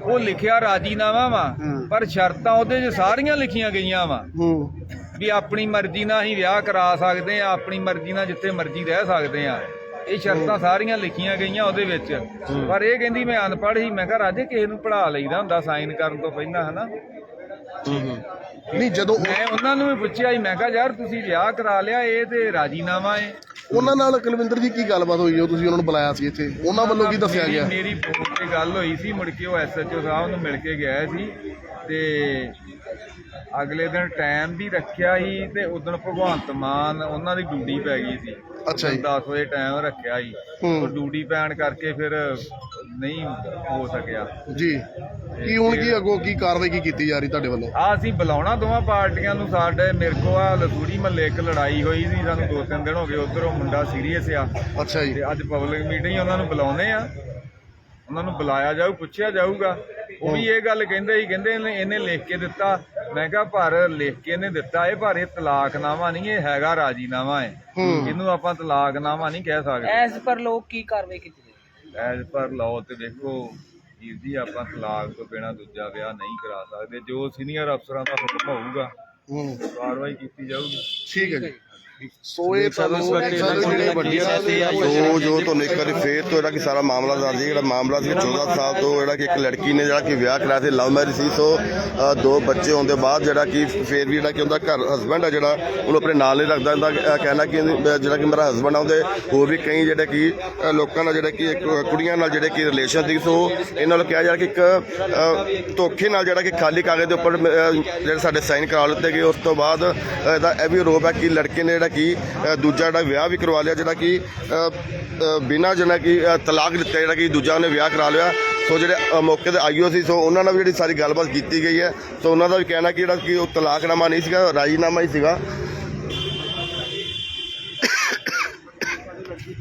ਉਹ ਲਿਖਿਆ ਰਾਜੀਨਾਮਾ ਵਾ ਪਰ ਸ਼ਰਤਾਂ ਉਹਦੇ 'ਚ ਸਾਰੀਆਂ ਲਿਖੀਆਂ ਗਈਆਂ ਵਾ। ਹੂੰ। ਵੀ ਆਪਣੀ ਮਰਜ਼ੀ ਨਾਲ ਹੀ ਵਿਆਹ ਕਰਾ ਸਕਦੇ ਆ ਆਪਣੀ ਮਰਜ਼ੀ ਨਾਲ ਜਿੱਥੇ ਮਰਜ਼ੀ ਰਹਿ ਸਕਦੇ ਆ। ਇਹ ਸ਼ਰਤਾਂ ਸਾਰੀਆਂ ਲਿਖੀਆਂ ਗਈਆਂ ਉਹਦੇ ਵਿੱਚ। ਪਰ ਇਹ ਕਹਿੰਦੀ ਮੈਂ ਅਨਪੜ੍ਹ ਸੀ ਮੈਂ ਕਿਹਾ ਰਾਜੇ ਕਿਸੇ ਨੂੰ ਪੜ੍ਹਾ ਲਈਦਾ ਹੁੰਦਾ ਸਾਈਨ ਕਰਨ ਤੋਂ ਪਹਿਲਾਂ ਹਨਾ? ਨਹੀਂ ਜਦੋਂ ਮੈਂ ਉਹਨਾਂ ਨੂੰ ਵੀ ਪੁੱਛਿਆ ਸੀ ਮੈਂ ਕਿਹਾ ਯਾਰ ਤੁਸੀਂ ਵਿਆਹ ਕਰਾ ਲਿਆ ਇਹ ਤੇ ਰਾਜੀਨਾਮਾ ਏ। ਉਹਨਾਂ ਨਾਲ ਕੁਲਵਿੰਦਰ ਜੀ ਕੀ ਗੱਲਬਾਤ ਹੋਈ ਜੋ ਤੁਸੀਂ ਉਹਨਾਂ ਨੂੰ ਬੁਲਾਇਆ ਸੀ ਇੱਥੇ? ਉਹਨਾਂ ਵੱਲੋਂ ਕੀ ਦੱਸਿਆ ਗਿਆ? ਮੇਰੀ ਫੋਨ ਤੇ ਗੱਲ ਹੋਈ ਸੀ ਮੁੜ ਕੇ ਉਹ ਐਸਐਚਓ ਸਾਹਿਬ ਨੂੰ ਮਿਲ ਕੇ ਗਿਆ ਸੀ ਤੇ ਅਗਲੇ ਦਿਨ ਟਾਈਮ ਵੀ ਰੱਖਿਆ ਸੀ ਤੇ ਉਦੋਂ ਭਗਵੰਤ ਮਾਨ ਉਹਨਾਂ ਦੀ ਡਿਊਟੀ ਪੈ ਗਈ ਸੀ। ਅੱਛਾ ਜੀ। 10 ਵਜੇ ਟਾਈਮ ਰੱਖਿਆ ਸੀ। ਉਹ ਡਿਊਟੀ ਪੈਣ ਕਰਕੇ ਫਿਰ ਨਹੀਂ ਹੋ ਸਕਿਆ। ਜੀ। ਕੀ ਹੁਣ ਕੀ ਅੱਗੋਂ ਕੀ ਕਾਰਵਾਈ ਕੀ ਕੀਤੀ ਜਾ ਰਹੀ ਤੁਹਾਡੇ ਵੱਲੋਂ? ਆ ਅਸੀਂ ਬੁਲਾਉਣਾ ਦੋਵਾਂ ਪਾਰਟੀਆਂ ਨੂੰ ਸਾਡੇ ਮੇਰੇ ਕੋ ਆ ਲਸੂੜੀ ਮਹੱਲੇ ਇੱਕ ਲੜਾਈ ਹੋਈ ਸੀ ਸਾਨੂੰ ਦੋ ਤਿੰਨ ਦਿਨ ਹੋ ਗਏ ਉਧਰ ਉਹ ਮੁੰਡਾ ਸੀਰੀਅਸ ਆ। ਅੱਛਾ ਜੀ। ਤੇ ਅੱਜ ਪਬਲਿਕ ਮੀਟਿੰਗ ਉਹਨਾਂ ਨੂੰ ਬੁਲਾਉਨੇ ਆ। ਉਹਨਾਂ ਨੂੰ ਬੁਲਾਇਆ ਜਾਊ ਪੁੱਛਿਆ ਜਾਊਗਾ। ਉਹ ਵੀ ਇਹ ਗੱਲ ਕਹਿੰਦੇ ਸੀ ਕਹਿੰਦੇ ਇਹਨੇ ਇਹਨੇ ਲਿਖ ਕੇ ਦਿੱਤਾ। ਮੈਂ ਕਿਹਾ ਪਰ ਲਿਖ ਕੇ ਇਹਨੇ ਦਿੱਤਾ ਇਹ ਪਰ ਇਹ ਤਲਾਕਨਾਮਾ ਨਹੀਂ ਇਹ ਹੈਗਾ ਰਾਜੀਨਾਮਾ ਹੈ। ਇਹਨੂੰ ਆਪਾਂ ਤਲਾਕਨਾਮਾ ਨਹੀਂ ਕਹਿ ਸਕਦੇ। ਐਸ ਪਰ ਲੋਕ ਕੀ ਕਾਰਵਾਈ ਕੀਤੀ ਜਾਏਗੀ ਐਜ਼ ਪਰ ਲਾਅ ਤੇ ਦੇਖੋ ਵੀਰ ਜੀ ਆਪਾਂ ਤਲਾਕ ਤੋਂ ਬਿਨਾ ਦੂਜਾ ਵਿਆਹ ਨਹੀਂ ਕਰਾ ਸਕਦੇ। ਜੋ ਸੀਨੀਅਰ ਅਫਸਰਾਂ ਦਾ ਹੁਕਮ ਹੋਊਗਾ ਹੂੰ। ਕਾਰਵਾਈ ਕੀਤੀ ਜਾਊਗੀ। ਠੀਕ ਹੈ ਜੀ। ਸੋ ਇਹ ਤੁਹਾਨੂੰ ਸਰ ਜਿਹੜੇ ਵੱਡੀਆਂ ਸੋ ਜੋ ਤੁਹਾਨੂੰ ਇੱਕ ਵਾਰੀ ਫੇਰ ਤੋਂ ਜਿਹੜਾ ਕਿ ਸਾਰਾ ਮਾਮਲਾ ਦੱਸ ਦਈਏ ਜਿਹੜਾ ਮਾਮਲਾ ਸੀ 14 ਸਾਲ ਤੋਂ ਜਿਹੜਾ ਕਿ ਇੱਕ ਲੜਕੀ ਨੇ ਜਿਹੜਾ ਕਿ ਵਿਆਹ ਕਰਾਇਆ ਸੀ ਲਵ ਮੈਰਿਜ ਸੀ ਸੋ ਅ, ਦੋ ਬੱਚੇ ਹੋਣ ਦੇ ਬਾਅਦ ਜਿਹੜਾ ਕਿ ਫੇਰ ਵੀ ਜਿਹੜਾ ਕਿ ਉਹਦਾ ਘਰ ਹਸਬੰਡ ਆ ਜਿਹੜਾ ਉਹਨੂੰ ਆਪਣੇ ਨਾਲ ਨਹੀਂ ਰੱਖਦਾ ਇਹਦਾ ਅ, ਕਹਿਣਾ ਕਿ ਇਹਦੀ- ਜਿਹੜਾ ਕਿ ਮੇਰਾ ਹਸਬੰਡ ਆ ਉਹਦੇ ਹੋਰ ਵੀ ਕਈ ਜਿਹੜੇ ਕਿ ਅ, ਲੋਕਾਂ ਨਾਲ ਜਿਹੜੇ ਕਿ ਇੱਕ ਕੁੜੀਆਂ ਨਾਲ ਜਿਹੜੇ ਕਿ ਰਿਲੇਸ਼ਨ ਸੀ ਸੋ ਇਹਨਾਂ ਨੂੰ ਕਿਹਾ ਜਾ ਕਿ ਇੱਕ ਅ, ਧੋਖੇ ਨਾਲ ਜਿਹੜਾ ਕਿ ਖਾਲੀ ਕਾਗਜ਼ ਦੇ ਉੱਪਰ ਅ, ਜਿਹੜੇ ਸਾਡੇ ਸਾਈਨ ਕਰਾ ਲਿੱਤੇ ਗਏ ਉਸ ਤੋਂ ਬਾਅਦ ਅ, ਇਹਦਾ ਇਹ ਵੀ ਆਰੋਪ ਹੈ ਕਿ ਲੜਕੇ ਨੇ ਜਿਹੜਾ ਜਿਹੜਾ ਕਿ ਦੂਜਾ ਜਿਹੜਾ ਵਿਆਹ ਵੀ ਕਰਵਾ ਲਿਆ ਜਿਹੜਾ ਕਿ ਬਿਨਾਂ ਜਿਹੜਾ ਕਿ ਤਲਾਕ ਦਿੱਤੇ ਜਿਹੜਾ ਕਿ ਦੂਜਾ ਉਹਨੇ ਵਿਆਹ ਕਰਾ ਲਿਆ। ਸੋ ਜਿਹੜੇ ਮੌਕੇ ਤੇ ਆਈਓ ਸੀ ਸੋ ਉਹਨਾਂ ਨਾਲ ਵੀ ਜਿਹੜੀ ਸਾਰੀ ਗੱਲਬਾਤ ਕੀਤੀ ਗਈ ਹੈ। ਸੋ ਉਹਨਾਂ ਦਾ ਵੀ ਕਹਿਣਾ ਕਿ ਜਿਹੜਾ ਕਿ ਉਹ ਤਲਾਕਨਾਮਾ ਨਹੀਂ ਸੀਗਾ ਰਾਜੀਨਾਮਾ ਹੀ ਸੀਗਾ।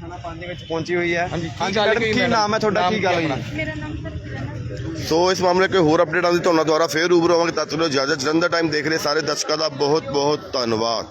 ਥਾਣਾ ਪੰਜ ਦੇ ਵਿੱਚ ਪਹੁੰਚੀ ਹੋਈ ਹੈ ਹਾਂਜੀ ਮੈਡਮ ਕੀ ਨਾਮ ਹੈ ਤੁਹਾਡਾ? ਕੀ ਗੱਲ ਹੋਈ? ਮੇਰਾ ਨਾਮ ਸਰ ਸੋ ਇਸ ਮਾਮਲੇ ਕੋਈ ਹੋਰ ਅਪਡੇਟ ਆਉਂਦੀ ਤੁਹਾਨੂੰ ਦੁਆਰਾ ਫੇਰ ਰੂਬਰੂ ਹੋਵਾਂਗੇ। ਤਦ ਤੱਕ ਇਜਾਜ਼ਤ ਜਲੰਧਰ ਟਾਈਮ ਦੇਖ ਰਹੇ ਸਾਰੇ ਦਰਸ਼ਕਾਂ ਦਾ ਬਹੁਤ ਬਹੁਤ ਧੰਨਵਾਦ।